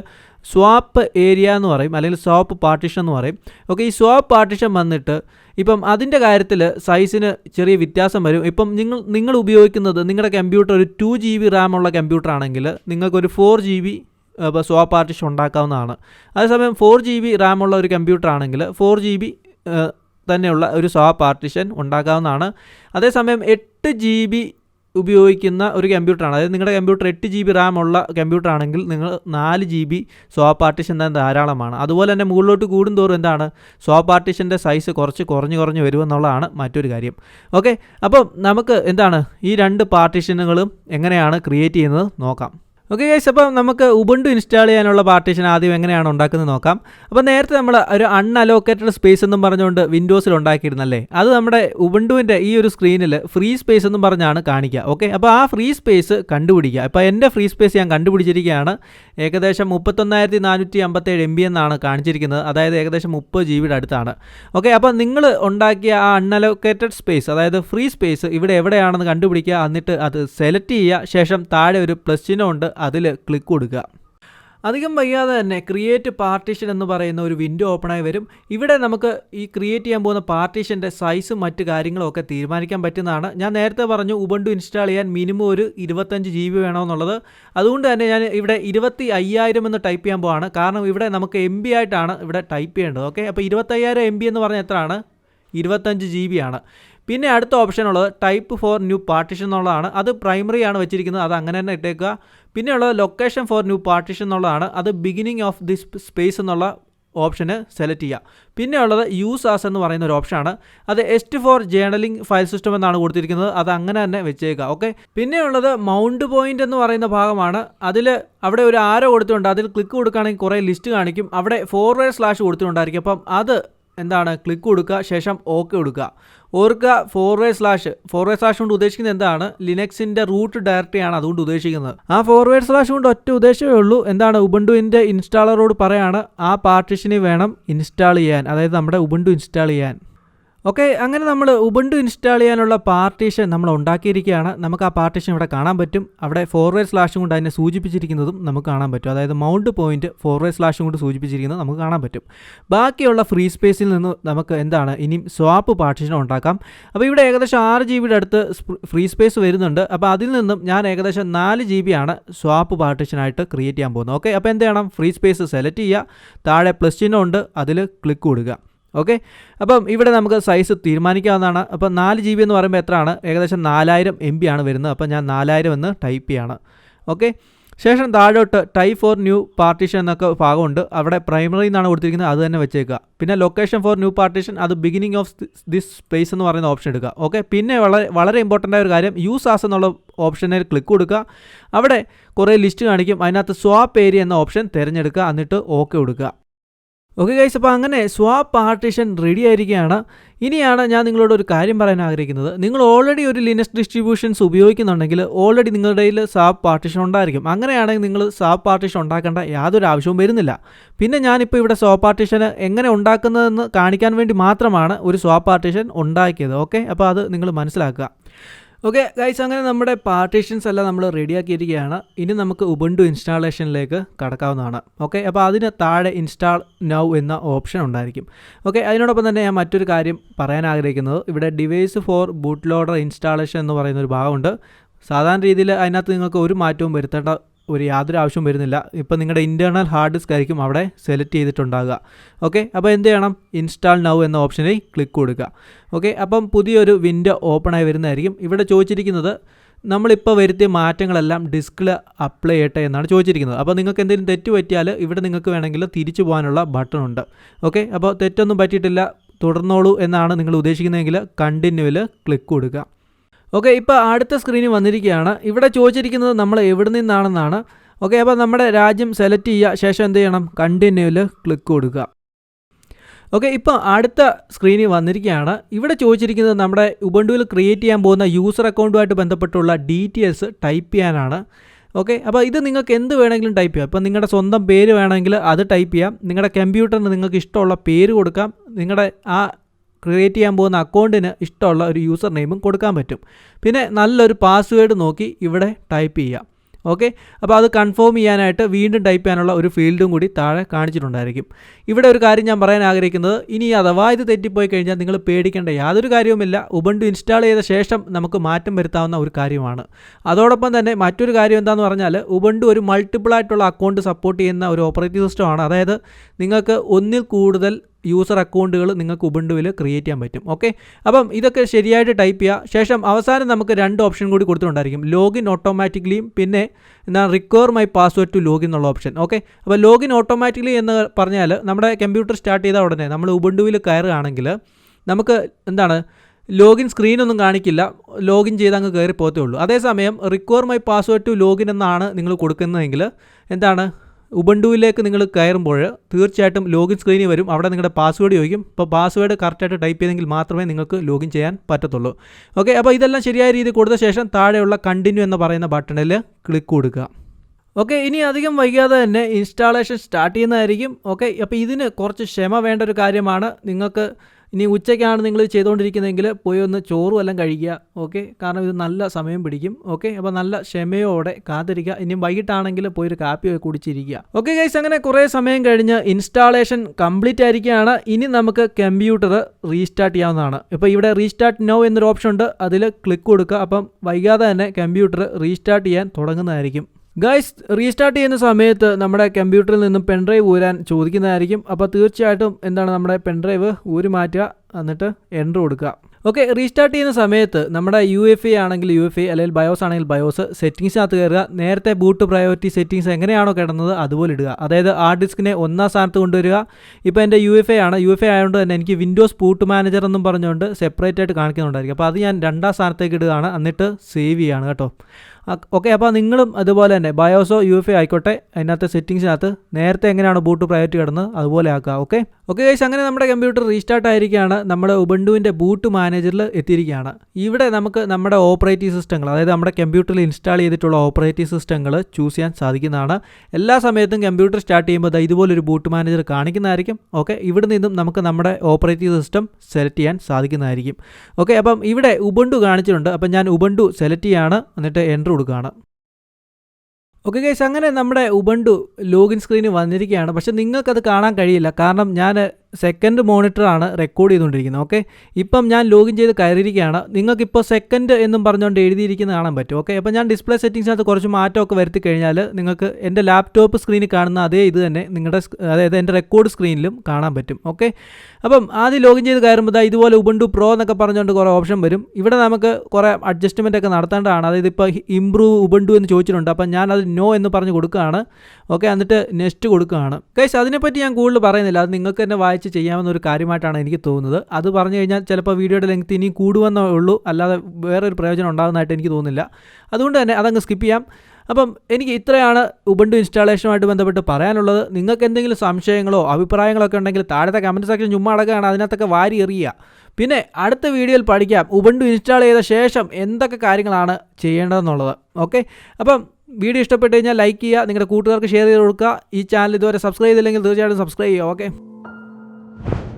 സ്വാപ്പ് ഏരിയ എന്ന് പറയും. അല്ലെങ്കിൽ സ്വാപ്പ് പാർട്ടിഷൻ എന്ന് പറയും. ഓക്കെ ഈ സ്വാപ്പ് പാർട്ടിഷൻ വന്നിട്ട് ഇപ്പം അതിന്റെ കാര്യത്തിൽ സൈസിന് ചെറിയ വ്യത്യാസം വരും. ഇപ്പം നിങ്ങൾ നിങ്ങൾ ഉപയോഗിക്കുന്നത് നിങ്ങളുടെ കമ്പ്യൂട്ടർ ഒരു ടു ജി ബി റാമുള്ള കമ്പ്യൂട്ടർ ആണെങ്കിൽ നിങ്ങൾക്കൊരു ഫോർ ജി ബി ഇപ്പോൾ പാർട്ടിഷൻ ഉണ്ടാക്കാവുന്നതാണ്. അതേസമയം ഫോർ ജി ബി റാമുള്ള ഒരു കമ്പ്യൂട്ടർ ആണെങ്കിൽ ഫോർ ജി ബി തന്നെയുള്ള ഒരു സ്വാപ്പ് പാർട്ടിഷൻ ഉണ്ടാക്കാവുന്നതാണ്. അതേസമയം എട്ട് ജി ബി ഉപയോഗിക്കുന്ന ഒരു കമ്പ്യൂട്ടറാണ്. അതായത് നിങ്ങളുടെ കമ്പ്യൂട്ടർ എട്ട് ജി ബി റാം ഉള്ള കമ്പ്യൂട്ടർ ആണെങ്കിൽ നിങ്ങൾ നാല് ജി ബി പാർട്ടിഷൻ തന്നെ ധാരാളമാണ്. അതുപോലെ തന്നെ മുകളിലോട്ട് കൂടുന്തോറും എന്താണ്? സ്വാപ്പ് പാർട്ടിഷന്റെ സൈസ് കുറച്ച് കുറഞ്ഞ് കുറഞ്ഞ് വരുമെന്നുള്ളതാണ് മറ്റൊരു കാര്യം. ഓക്കെ അപ്പം നമുക്ക് എന്താണ്? ഈ രണ്ട് പാർട്ടീഷനുകളും എങ്ങനെയാണ് ക്രിയേറ്റ് ചെയ്യുന്നത് നോക്കാം. ഓക്കെ ഗൈസ് അപ്പോൾ നമുക്ക് ഉബുണ്ടു ഇൻസ്റ്റാൾ ചെയ്യാനുള്ള പാർട്ടീഷൻ ആദ്യം എങ്ങനെയാണ് ഉണ്ടാക്കുന്നത് നോക്കാം. അപ്പോൾ നേരത്തെ നമ്മൾ ഒരു അൺഅലോക്കേറ്റഡ് സ്പേസ് എന്നും പറഞ്ഞുകൊണ്ട് വിൻഡോസിൽ ഉണ്ടാക്കിയിരുന്നല്ലേ? അത് നമ്മുടെ ഉബുണ്ടുവിന്റെ ഈ ഒരു സ്ക്രീനിൽ ഫ്രീ സ്പേസ് എന്നും പറഞ്ഞാണ് കാണിക്കുക. ഓക്കെ അപ്പോൾ ആ ഫ്രീ സ്പേസ് കണ്ടുപിടിക്കുക. അപ്പോൾ എന്റെ ഫ്രീ സ്പേസ് ഞാൻ കണ്ടുപിടിച്ചിരിക്കുകയാണ്. ഏകദേശം മുപ്പത്തൊന്നായിരത്തി നാനൂറ്റി അമ്പത്തേഴ് എം ബി എന്നാണ് കാണിച്ചിരിക്കുന്നത്. അതായത് ഏകദേശം മുപ്പത് ജി ബിയുടെ അടുത്താണ്. ഓക്കെ അപ്പോൾ നിങ്ങൾ ഉണ്ടാക്കിയ ആ അൺഅലോക്കേറ്റഡ് സ്പേസ് അതായത് ഫ്രീ സ്പേസ് ഇവിടെ എവിടെയാണെന്ന് കണ്ടുപിടിക്കുക. എന്നിട്ട് അത് സെലക്ട് ചെയ്യുക. ശേഷം താഴെ ഒരു പ്ലസ് ചിഹ്നം ഉണ്ട് അതിൽ ക്ലിക്ക് കൊടുക്കുക. അധികം വൈകാതെ തന്നെ ക്രിയേറ്റ് പാർട്ടീഷൻ എന്ന് പറയുന്ന ഒരു വിൻഡോ ഓപ്പണായി വരും. ഇവിടെ നമുക്ക് ഈ ക്രിയേറ്റ് ചെയ്യാൻ പോകുന്ന പാർട്ടീഷന്റെ സൈസും മറ്റ് കാര്യങ്ങളും ഒക്കെ തീരുമാനിക്കാൻ പറ്റുന്നതാണ്. ഞാൻ നേരത്തെ പറഞ്ഞു ഉബണ്ടു ഇൻസ്റ്റാൾ ചെയ്യാൻ മിനിമം ഒരു ഇരുപത്തഞ്ച് ജി ബി വേണമെന്നുള്ളത്. അതുകൊണ്ട് തന്നെ ഞാൻ ഇവിടെ ഇരുപത്തി അയ്യായിരം എന്ന് ടൈപ്പ് ചെയ്യാൻ പോവാണ്. കാരണം ഇവിടെ നമുക്ക് എം ബി ആയിട്ടാണ് ഇവിടെ ടൈപ്പ് ചെയ്യേണ്ടത്. ഓക്കെ അപ്പോൾ ഇരുപത്തയ്യായിരം എം ബി എന്ന് പറഞ്ഞാൽ എത്രയാണ്? ഇരുപത്തഞ്ച് ജി ബി ആണ്. പിന്നെ അടുത്ത ഓപ്ഷൻ ഉള്ളത് ടൈപ്പ് ഫോർ ന്യൂ പാർട്ടിഷൻ എന്നുള്ളതാണ്. അത് പ്രൈമറി ആണ് വെച്ചിരിക്കുന്നത്. അത് അങ്ങനെ തന്നെ ഇട്ടേക്കുക. പിന്നെയുള്ളത് ലൊക്കേഷൻ ഫോർ ന്യൂ പാർട്ടിഷൻ എന്നുള്ളതാണ്. അത് ബിഗിനിങ് ഓഫ് ദിസ് സ്പേസ് എന്നുള്ള ഓപ്ഷന് സെലക്ട് ചെയ്യുക. പിന്നെ ഉള്ളത് യൂസ് ആസ് എന്ന് പറയുന്ന ഒരു ഓപ്ഷനാണ് അത് ext four journaling file system എന്നാണ് കൊടുത്തിരിക്കുന്നത്. അത് അങ്ങനെ തന്നെ വെച്ചേക്കുക. ഓക്കെ പിന്നെ ഉള്ളത് മൗണ്ട് പോയിന്റ് എന്ന് പറയുന്ന ഭാഗമാണ്. അതിൽ അവിടെ ഒരു ആരോ കൊടുത്തിട്ടുണ്ട്. അതിൽ ക്ലിക്ക് കൊടുക്കുകയാണെങ്കിൽ കുറേ ലിസ്റ്റ് കാണിക്കും. അവിടെ ഫോർവേഡ് സ്ലാഷ് കൊടുത്തിട്ടുണ്ടായിരിക്കും. അപ്പം അത് എന്താണ്? ക്ലിക്ക് കൊടുക്കുക. ശേഷം ഓക്കെ കൊടുക്കുക. ഓർക്കുക ഫോർവേഡ് സ്ലാഷ് ഫോർവേഡ് സ്ലാഷ് കൊണ്ട് ഉദ്ദേശിക്കുന്നത് എന്താണ്? ലിനക്സിന്റെ റൂട്ട് ഡയറക്ടറി ആണ് അതുകൊണ്ട് ഉദ്ദേശിക്കുന്നത്. ആ ഫോർവേഡ് സ്ലാഷ് കൊണ്ട് ഒറ്റ ഉദ്ദേശമേ ഉള്ളൂ. എന്താണ്? ഉബണ്ടുവിന്റെ ഇൻസ്റ്റാളറോട് പറയാണ് ആ പാർട്ടിഷന് വേണം ഇൻസ്റ്റാൾ ചെയ്യാൻ. അതായത് നമ്മുടെ ഉബണ്ടു ഇൻസ്റ്റാൾ ചെയ്യാൻ. ഓക്കെ അങ്ങനെ നമ്മൾ ഉബണ്ടു ഇൻസ്റ്റാൾ ചെയ്യാനുള്ള പാർട്ടീഷൻ നമ്മൾ ഉണ്ടാക്കിയിരിക്കുകയാണ്. നമുക്ക് ആ പാർട്ടീഷൻ ഇവിടെ കാണാൻ പറ്റും. അവിടെ ഫോർവേഡ് സ്ലാഷും കൊണ്ട് അതിനെ സൂചിപ്പിച്ചിരിക്കുന്നതും നമുക്ക് കാണാൻ പറ്റും. അതായത് മൗണ്ട് പോയിന്റ് ഫോർവേഡ് സ്ലാഷും കൊണ്ട് സൂചിപ്പിച്ചിരിക്കുന്നത് നമുക്ക് കാണാൻ പറ്റും. ബാക്കിയുള്ള ഫ്രീ സ്പേസിൽ നിന്ന് നമുക്ക് എന്താണ്? ഇനിയും സ്വാപ്പ് പാർട്ടീഷൻ ഉണ്ടാക്കാം. അപ്പോൾ ഇവിടെ ഏകദേശം ആറ് ജി ബിയുടെ അടുത്ത് ഫ്രീ സ്പേസ് വരുന്നുണ്ട്. അപ്പോൾ അതിൽ നിന്നും ഞാൻ ഏകദേശം നാല് ജി ആണ് സ്വാപ്പ് പാർട്ടീഷനായിട്ട് ക്രിയേറ്റ് ചെയ്യാൻ പോകുന്നത്. ഓക്കെ അപ്പോൾ എന്ത് ചെയ്യണം? ഫ്രീ സ്പേസ് സെലക്ട് ചെയ്യുക. താഴെ പ്ലസ് ചിഹ്നം ഉണ്ട്. അതിൽ ക്ലിക്ക് കൊടുക്കുക. ഓക്കെ? അപ്പം ഇവിടെ നമുക്ക് സൈസ് തീരുമാനിക്കാവുന്നതാണ്. അപ്പം നാല് ജി ബി എന്ന് പറയുമ്പോൾ എത്രയാണ്? ഏകദേശം നാലായിരം എം ബി ആണ് വരുന്നത്. അപ്പം ഞാൻ നാലായിരം എന്ന് ടൈപ്പ് ചെയ്യാണ്. ഓക്കെ? ശേഷം താഴോട്ട് ടൈ ഫോർ ന്യൂ പാർട്ടീഷൻ എന്നൊക്കെ ഭാഗമുണ്ട്. അവിടെ പ്രൈമറി എന്നാണ് കൊടുത്തിരിക്കുന്നത്. അത് തന്നെ വെച്ചേക്കുക. പിന്നെ ലൊക്കേഷൻ ഫോർ ന്യൂ പാർട്ടീഷൻ അത് ബിഗിനിങ് ഓഫ് ദിസ് സ്പേസ് എന്ന് പറയുന്ന ഓപ്ഷൻ എടുക്കുക. ഓക്കെ? പിന്നെ വളരെ വളരെ ഇമ്പോർട്ടന്റ് ആയ ഒരു കാര്യം യൂസ് ആസ് എന്നുള്ള ഓപ്ഷനിൽ ക്ലിക്ക് കൊടുക്കുക. അവിടെ കുറേ ലിസ്റ്റ് കാണിക്കും. അതിനകത്ത് സ്വാപ്പ് ഏരിയ എന്ന ഓപ്ഷൻ തിരഞ്ഞെടുക്കുക. എന്നിട്ട് ഓക്കെ കൊടുക്കുക. ഓക്കെ ഗൈസ് അപ്പോൾ അങ്ങനെ സ്വാപ്പ് പാർട്ടീഷൻ റെഡി ആയിരിക്കുകയാണ്. ഇനിയാണ് ഞാൻ നിങ്ങളോട് ഒരു കാര്യം പറയാൻ ആഗ്രഹിക്കുന്നത്. നിങ്ങൾ ഓൾറെഡി ഒരു ലിനക്സ് ഡിസ്ട്രിബ്യൂഷൻസ് ഉപയോഗിക്കുന്നുണ്ടെങ്കിൽ ഓൾറെഡി നിങ്ങളുടെ കയ്യിൽ സാപ്പ് പാർട്ടീഷൻ ഉണ്ടായിരിക്കും. അങ്ങനെയാണെങ്കിൽ നിങ്ങൾ സാപ്പ് പാർട്ടീഷൻ ഉണ്ടാക്കേണ്ട യാതൊരു ആവശ്യവും വരുന്നില്ല. പിന്നെ ഞാനിപ്പോൾ ഇവിടെ സ്വാപ്പ് പാർട്ടീഷൻ എങ്ങനെ ഉണ്ടാക്കുന്നതെന്ന് കാണിക്കാൻ വേണ്ടി മാത്രമാണ് ഒരു സ്വാപ്പ് പാർട്ടീഷൻ ഉണ്ടാക്കിയത്. ഓക്കെ അപ്പോൾ അത് നിങ്ങൾ മനസ്സിലാക്കുക. ഓക്കെ ഗൈസ് അങ്ങനെ നമ്മുടെ പാർട്ടീഷൻസ് എല്ലാം നമ്മൾ റെഡിയാക്കിയിരിക്കുകയാണ് ഇനി നമുക്ക് ഉബണ്ടു ഇൻസ്റ്റാളേഷനിലേക്ക് കടക്കാവുന്നതാണ്. ഓക്കെ അപ്പോൾ അതിന് താഴെ ഇൻസ്റ്റാൾ നൗ എന്ന ഓപ്ഷൻ ഉണ്ടായിരിക്കും. ഓക്കെ അതിനോടൊപ്പം തന്നെ ഞാൻ മറ്റൊരു കാര്യം പറയാൻ ആഗ്രഹിക്കുന്നത്. ഇവിടെ device for boot loader installation എന്ന് പറയുന്ന ഒരു ഭാഗമുണ്ട്. സാധാരണ രീതിയിൽ അതിനകത്ത് നിങ്ങൾക്ക് ഒരു മാറ്റവും വരുത്തേണ്ട ഒരു യാതൊരു ആവശ്യവും വരുന്നില്ല. ഇപ്പോൾ നിങ്ങളുടെ ഇന്റേർണൽ ഹാർഡ് ഡിസ്ക് ആയിരിക്കും അവിടെ സെലക്ട് ചെയ്തിട്ടുണ്ടാകുക ഓക്കെ അപ്പോൾ എന്ത് ചെയ്യണം? ഇൻസ്റ്റാൾ നൗ എന്ന ഓപ്ഷനിൽ ക്ലിക്ക് കൊടുക്കുക ഓക്കെ അപ്പം പുതിയൊരു വിൻഡോ ഓപ്പൺ ആയി വരുന്നതായിരിക്കും. ഇവിടെ ചോദിച്ചിരിക്കുന്നത് നമ്മളിപ്പോൾ വരുത്തിയ മാറ്റങ്ങളെല്ലാം ഡിസ്കിൽ അപ്ലൈ ചെയ്യട്ടെ എന്നാണ് ചോദിച്ചിരിക്കുന്നത്. അപ്പോൾ നിങ്ങൾക്ക് എന്തെങ്കിലും തെറ്റ് പറ്റിയാൽ ഇവിടെ നിങ്ങൾക്ക് വേണമെങ്കിൽ തിരിച്ചു പോകാനുള്ള ബട്ടൺ ഉണ്ട്. ഓക്കെ അപ്പോൾ തെറ്റൊന്നും പറ്റിയിട്ടില്ല. തുടർന്നോളൂ എന്നാണ് നിങ്ങൾ ഉദ്ദേശിക്കുന്നതെങ്കിൽ കണ്ടിന്യൂവിൽ ക്ലിക്ക് കൊടുക്കുക ഓക്കെ ഇപ്പോൾ അടുത്ത സ്ക്രീനിൽ വന്നിരിക്കുകയാണ്. ഇവിടെ ചോദിച്ചിരിക്കുന്നത് നമ്മൾ എവിടെ നിന്നാണെന്നാണ്. ഓക്കെ അപ്പോൾ നമ്മുടെ രാജ്യം സെലക്ട് ചെയ്യുക. ശേഷം എന്ത് ചെയ്യണം? കണ്ടിന്യൂവിൽ ക്ലിക്ക് കൊടുക്കുക. ഓക്കെ ഇപ്പോൾ അടുത്ത സ്ക്രീനിൽ വന്നിരിക്കുകയാണ്. ഇവിടെ ചോദിച്ചിരിക്കുന്നത് നമ്മുടെ ഉബണ്ടുവിൽ ക്രിയേറ്റ് ചെയ്യാൻ പോകുന്ന യൂസർ അക്കൗണ്ടുമായിട്ട് ബന്ധപ്പെട്ടുള്ള ഡീറ്റെയിൽസ് ടൈപ്പ് ചെയ്യാനാണ്. ഓക്കെ അപ്പോൾ ഇത് നിങ്ങൾക്ക് എന്ത് വേണമെങ്കിലും ടൈപ്പ് ചെയ്യാം. ഇപ്പോൾ നിങ്ങളുടെ സ്വന്തം പേര് വേണമെങ്കിൽ അത് ടൈപ്പ് ചെയ്യാം. നിങ്ങളുടെ കമ്പ്യൂട്ടറിന് നിങ്ങൾക്ക് ഇഷ്ടമുള്ള പേര് കൊടുക്കാം. നിങ്ങളുടെ ആ ക്രിയേറ്റ് ചെയ്യാൻ പോകുന്ന അക്കൗണ്ടിന് ഇഷ്ടമുള്ള ഒരു യൂസർ നെയിമും കൊടുക്കാൻ പറ്റും. പിന്നെ നല്ലൊരു പാസ്വേഡ് നോക്കി ഇവിടെ ടൈപ്പ് ചെയ്യാം. ഓക്കെ അപ്പോൾ അത് കൺഫേം ചെയ്യാനായിട്ട് വീണ്ടും ടൈപ്പ് ചെയ്യാനുള്ള ഒരു ഫീൽഡും കൂടി താഴെ കാണിച്ചിട്ടുണ്ടായിരിക്കും. ഇവിടെ ഒരു കാര്യം ഞാൻ പറയാൻ ആഗ്രഹിക്കുന്നത് ഇനി അഥവാ ഇത് തെറ്റിപ്പോയി കഴിഞ്ഞാൽ നിങ്ങൾ പേടിക്കേണ്ട യാതൊരു കാര്യവുമില്ല. ഉബണ്ടു ഇൻസ്റ്റാൾ ചെയ്ത ശേഷം നമുക്ക് മാറ്റം വരുത്താവുന്ന ഒരു കാര്യമാണ്. അതോടൊപ്പം തന്നെ മറ്റൊരു കാര്യം എന്താണെന്ന് പറഞ്ഞാൽ ഉബണ്ടു ഒരു മൾട്ടിപ്പിൾ ആയിട്ടുള്ള അക്കൗണ്ട് സപ്പോർട്ട് ചെയ്യുന്ന ഒരു ഓപ്പറേറ്റിംഗ് സിസ്റ്റമാണ് അതായത് നിങ്ങൾക്ക് ഒന്നിൽ കൂടുതൽ യൂസർ അക്കൗണ്ടുകൾ നിങ്ങൾക്ക് ഉബുണ്ടുവിൽ ക്രിയേറ്റ് ചെയ്യാൻ പറ്റും. ഓക്കെ അപ്പം ഇതൊക്കെ ശരിയായിട്ട് ടൈപ്പ് ചെയ്യുക ശേഷം അവസാനം നമുക്ക് രണ്ട് ഓപ്ഷൻ കൂടി കൊടുത്തിട്ടുണ്ടായിരിക്കും. ലോഗിൻ ഓട്ടോമാറ്റിക്കലിയും പിന്നെ എന്താ require my password to login എന്നുള്ള ഓപ്ഷൻ ഓക്കെ അപ്പോൾ ലോഗിൻ ഓട്ടോമാറ്റിക്കലി എന്ന് പറഞ്ഞാൽ നമ്മുടെ കമ്പ്യൂട്ടർ സ്റ്റാർട്ട് ചെയ്ത ഉടനെ നമ്മൾ ഉബണ്ടുവിൽ കയറുകയാണെങ്കിൽ നമുക്ക് എന്താണ്? ലോഗിൻ സ്ക്രീനൊന്നും കാണിക്കില്ല. ലോഗിൻ ചെയ്ത് അങ്ങ് കയറി പോകത്തേ ഉള്ളൂ. അതേസമയം require my password to login എന്നാണ് നിങ്ങൾ കൊടുക്കുന്നതെങ്കിൽ എന്താണ്? ഉബണ്ടുവിലേക്ക് നിങ്ങൾ കയറുമ്പോൾ തീർച്ചയായിട്ടും ലോഗിൻ സ്ക്രീനിൽ വരും. അവിടെ നിങ്ങളുടെ പാസ്വേഡ് ചോദിക്കും. അപ്പോൾ പാസ്വേഡ് കറക്റ്റായിട്ട് ടൈപ്പ് ചെയ്തെങ്കിൽ മാത്രമേ നിങ്ങൾക്ക് ലോഗിൻ ചെയ്യാൻ പറ്റത്തുള്ളൂ. ഓക്കെ അപ്പോൾ ഇതെല്ലാം ശരിയായ രീതി കൊടുത്ത ശേഷം താഴെയുള്ള കണ്ടിന്യൂ എന്ന് പറയുന്ന ബട്ടണിൽ ക്ലിക്ക് കൊടുക്കുക. ഓക്കെ ഇനി അധികം വൈകാതെ തന്നെ ഇൻസ്റ്റാളേഷൻ സ്റ്റാർട്ട് ചെയ്യുന്നതായിരിക്കും. ഓക്കെ അപ്പോൾ ഇതിന് കുറച്ച് ക്ഷമ വേണ്ട ഒരു കാര്യമാണ്. നിങ്ങൾക്ക് ഇനി ഉച്ചയ്ക്കാണ് നിങ്ങൾ ചെയ്തുകൊണ്ടിരിക്കുന്നതെങ്കിൽ പോയി ഒന്ന് ചോറും എല്ലാം കഴിക്കുക ഓക്കെ കാരണം ഇത് നല്ല സമയം പിടിക്കും ഓക്കെ അപ്പോൾ നല്ല ക്ഷമയോടെ കാത്തിരിക്കുക. ഇനി വൈകിട്ടാണെങ്കിൽ പോയി ഒരു കാപ്പി കുടിച്ചിരിക്കുക. ഓക്കെ ഗൈസ് അങ്ങനെ കുറേ സമയം കഴിഞ്ഞ് ഇൻസ്റ്റാളേഷൻ കംപ്ലീറ്റ് ആയിരിക്കുകയാണ്. ഇനി നമുക്ക് കമ്പ്യൂട്ടർ റീസ്റ്റാർട്ട് ചെയ്യാവുന്നതാണ്. ഇപ്പോൾ ഇവിടെ റീസ്റ്റാർട്ട് നോ എന്നൊരു ഓപ്ഷൻ ഉണ്ട്. അതിൽ ക്ലിക്ക് കൊടുക്കുക. അപ്പം വൈകാതെ തന്നെ കമ്പ്യൂട്ടർ റീസ്റ്റാർട്ട് ചെയ്യാൻ തുടങ്ങുന്നതായിരിക്കും. ഗൈസ് റീസ്റ്റാർട്ട് ചെയ്യുന്ന സമയത്ത് നമ്മുടെ കമ്പ്യൂട്ടറിൽ നിന്നും പെൻഡ്രൈവ് ഊരാൻ ചോദിക്കുന്നതായിരിക്കും. അപ്പോൾ തീർച്ചയായിട്ടും എന്താണ് നമ്മുടെ പെൻഡ്രൈവ് ഊരി മാറ്റുക എന്നിട്ട് എന്റർ കൊടുക്കുക. ഓക്കെ റീസ്റ്റാർട്ട് ചെയ്യുന്ന സമയത്ത് നമ്മുടെ യു എഫ് എ ആണെങ്കിൽ യു എഫ് എ അല്ലെങ്കിൽ ബയോസ് ആണെങ്കിൽ ബയോസ് സെറ്റിങ്സിനകത്ത് കയറുക. നേരത്തെ ബൂട്ട് പ്രയോറിറ്റി സെറ്റിങ്സ് എങ്ങനെയാണോ കിടന്നത് അതുപോലെ ഇടുക. അതായത് ആ ഡിസ്കിനെ ഒന്നാം സ്ഥാനത്ത് കൊണ്ടുവരിക. ഇപ്പോൾ എന്റെ യു എഫ് എ ആണ്. യു എഫ് എ ആയതുകൊണ്ട് തന്നെ എനിക്ക് വിൻഡോസ് ബൂട്ട് മാനേജർ എന്നും പറഞ്ഞുകൊണ്ട് സെപ്പറേറ്റ് ആയിട്ട് കാണിക്കുന്നുണ്ടായിരിക്കും. അപ്പോൾ അത് ഞാൻ രണ്ടാം സ്ഥാനത്തേക്ക് ഇടുകയാണ്. എന്നിട്ട് സേവ് ചെയ്യുകയാണ് കേട്ടോ. ഓക്കെ അപ്പോൾ നിങ്ങളും അതുപോലെ തന്നെ ബയോസോ യു എഫ് ആയിക്കോട്ടെ അതിനകത്ത് സെറ്റിങ്സിനകത്ത് നേരത്തെ എങ്ങനെയാണ് ബൂട്ട് പ്രയോറിറ്റി കിടന്ന് അതുപോലെ ആക്കുക ഓക്കെ? ഓക്കെ ഗൈസ് അങ്ങനെ നമ്മുടെ കമ്പ്യൂട്ടർ റീസ്റ്റാർട്ട് ആയിരിക്കുകയാണ്. നമ്മുടെ ഉബണ്ടുവിന്റെ ബൂട്ട് മാനേജറിൽ എത്തിയിരിക്കുകയാണ്. ഇവിടെ നമുക്ക് നമ്മുടെ ഓപ്പറേറ്റിംഗ് സിസ്റ്റങ്ങൾ അതായത് നമ്മുടെ കമ്പ്യൂട്ടറിൽ ഇൻസ്റ്റാൾ ചെയ്തിട്ടുള്ള ഓപ്പറേറ്റിംഗ് സിസ്റ്റങ്ങൾ ചൂസ് ചെയ്യാൻ സാധിക്കുന്നതാണ്. എല്ലാ സമയത്തും കമ്പ്യൂട്ടർ സ്റ്റാർട്ട് ചെയ്യുമ്പോൾ ഇതുപോലെ ഇതുപോലൊരു ബൂട്ട് മാനേജർ കാണിക്കുന്നതായിരിക്കും ഓക്കെ? ഇവിടെ നിന്നും നമുക്ക് നമ്മുടെ ഓപ്പറേറ്റിംഗ് സിസ്റ്റം സെലക്ട് ചെയ്യാൻ സാധിക്കുന്നതായിരിക്കും. ഓക്കെ അപ്പം ഇവിടെ ഉബണ്ടു കാണിച്ചിട്ടുണ്ട്. അപ്പം ഞാൻ ഉബണ്ടു സെലക്ട് ചെയ്യാണ്. എന്നിട്ട് എന്റർ കൊടുക്കുകയാണ്. ഓക്കെ ഗൈസ് അങ്ങനെ നമ്മുടെ ഉബണ്ടു ലോഗിൻ സ്ക്രീനിൽ വന്നിരിക്കുകയാണ്. പക്ഷെ നിങ്ങൾക്കത് കാണാൻ കഴിയില്ല. കാരണം ഞാൻ സെക്കൻഡ് മോണിറ്ററാണ് റെക്കോർഡ് ചെയ്തുകൊണ്ടിരിക്കുന്നത് ഓക്കെ ഇപ്പം ഞാൻ ലോഗിൻ ചെയ്ത് കയറിയിരിക്കുകയാണ്. നിങ്ങൾക്കിപ്പോൾ സെക്കൻഡ് എന്നും പറഞ്ഞുകൊണ്ട് എഴുതിയിരിക്കുന്നത് കാണാൻ പറ്റും ഓക്കെ അപ്പോൾ ഞാൻ ഡിസ്പ്ലേ സെറ്റിങ്സിനകത്ത് കുറച്ച് മാറ്റമൊക്കെ വരുത്തി കഴിഞ്ഞാൽ നിങ്ങൾക്ക് എന്റെ ലാപ്ടോപ്പ് സ്ക്രീനിൽ കാണുന്ന അതേ ഇത് തന്നെ നിങ്ങളുടെ അതായത് എന്റെ റെക്കോർഡ് സ്ക്രീനിലും കാണാൻ പറ്റും ഓക്കെ അപ്പം ആദ്യം ലോഗിൻ ചെയ്ത് കയറുമ്പോൾ ഇതുപോലെ ഉബണ്ടു പ്രോ എന്നൊക്കെ പറഞ്ഞുകൊണ്ട് കുറേ ഓപ്ഷൻ വരും. ഇവിടെ നമുക്ക് കുറേ അഡ്ജസ്റ്റ്മെന്റ് ഒക്കെ നടത്തേണ്ടതാണ്. അതായത് ഇപ്പോൾ ഇംപ്രൂവ് ഉബണ്ടു എന്ന് ചോദിച്ചിട്ടുണ്ട്. അപ്പം ഞാൻ അത് നോ എന്ന് പറഞ്ഞ് കൊടുക്കുകയാണ് ഓക്കെ എന്നിട്ട് നെക്സ്റ്റ് കൊടുക്കുകയാണ്. കൈസ് അതിനെപ്പറ്റി ഞാൻ കൂടുതൽ പറയുന്നില്ല. അത് നിങ്ങൾക്ക് തന്നെ വായിച്ച് ചെയ്യാവുന്ന ഒരു കാര്യമായിട്ടാണ് എനിക്ക് തോന്നുന്നത്. അത് പറഞ്ഞു കഴിഞ്ഞാൽ ചിലപ്പോൾ വീഡിയോയുടെ ലെങ്ത് ഇനി കൂടുവെന്നേ ഉള്ളൂ. അല്ലാതെ വേറൊരു പ്രയോജനം ഉണ്ടാകുന്നതായിട്ട് എനിക്ക് തോന്നുന്നില്ല. അതുകൊണ്ട് തന്നെ അതങ്ങ് സ്കിപ്പ് ചെയ്യാം. അപ്പം എനിക്ക് ഇത്രയാണ് ഉബണ്ടു ഇൻസ്റ്റാളേഷനുമായിട്ട് ബന്ധപ്പെട്ട് പറയാനുള്ളത്. നിങ്ങൾക്ക് എന്തെങ്കിലും സംശയങ്ങളോ അഭിപ്രായങ്ങളോ ഒക്കെ ഉണ്ടെങ്കിൽ താഴത്തെ കമന്റ് സെക്ഷൻ ചുമ്മാ അടക്കുകയാണ്. അതിനകത്തൊക്കെ വാരി എറിയുക. പിന്നെ അടുത്ത വീഡിയോയിൽ പഠിക്കാം. ഉബണ്ടു ഇൻസ്റ്റാൾ ചെയ്ത ശേഷം എന്തൊക്കെ കാര്യങ്ങളാണ് ചെയ്യേണ്ടതെന്നുള്ളത്. ഓക്കെ അപ്പം വീഡിയോ ഇഷ്ടപ്പെട്ട് കഴിഞ്ഞാൽ ലൈക്ക് ചെയ്യുക. നിങ്ങളുടെ കൂട്ടുകാർക്ക് ഷെയർ ചെയ്ത് കൊടുക്കുക. ഈ ചാനൽ ഇതുവരെ സബ്സ്ക്രൈബ് ചെയ്തില്ലെങ്കിൽ തീർച്ചയായിട്ടും സബ്സ്ക്രൈബ് ചെയ്യുക. Okay you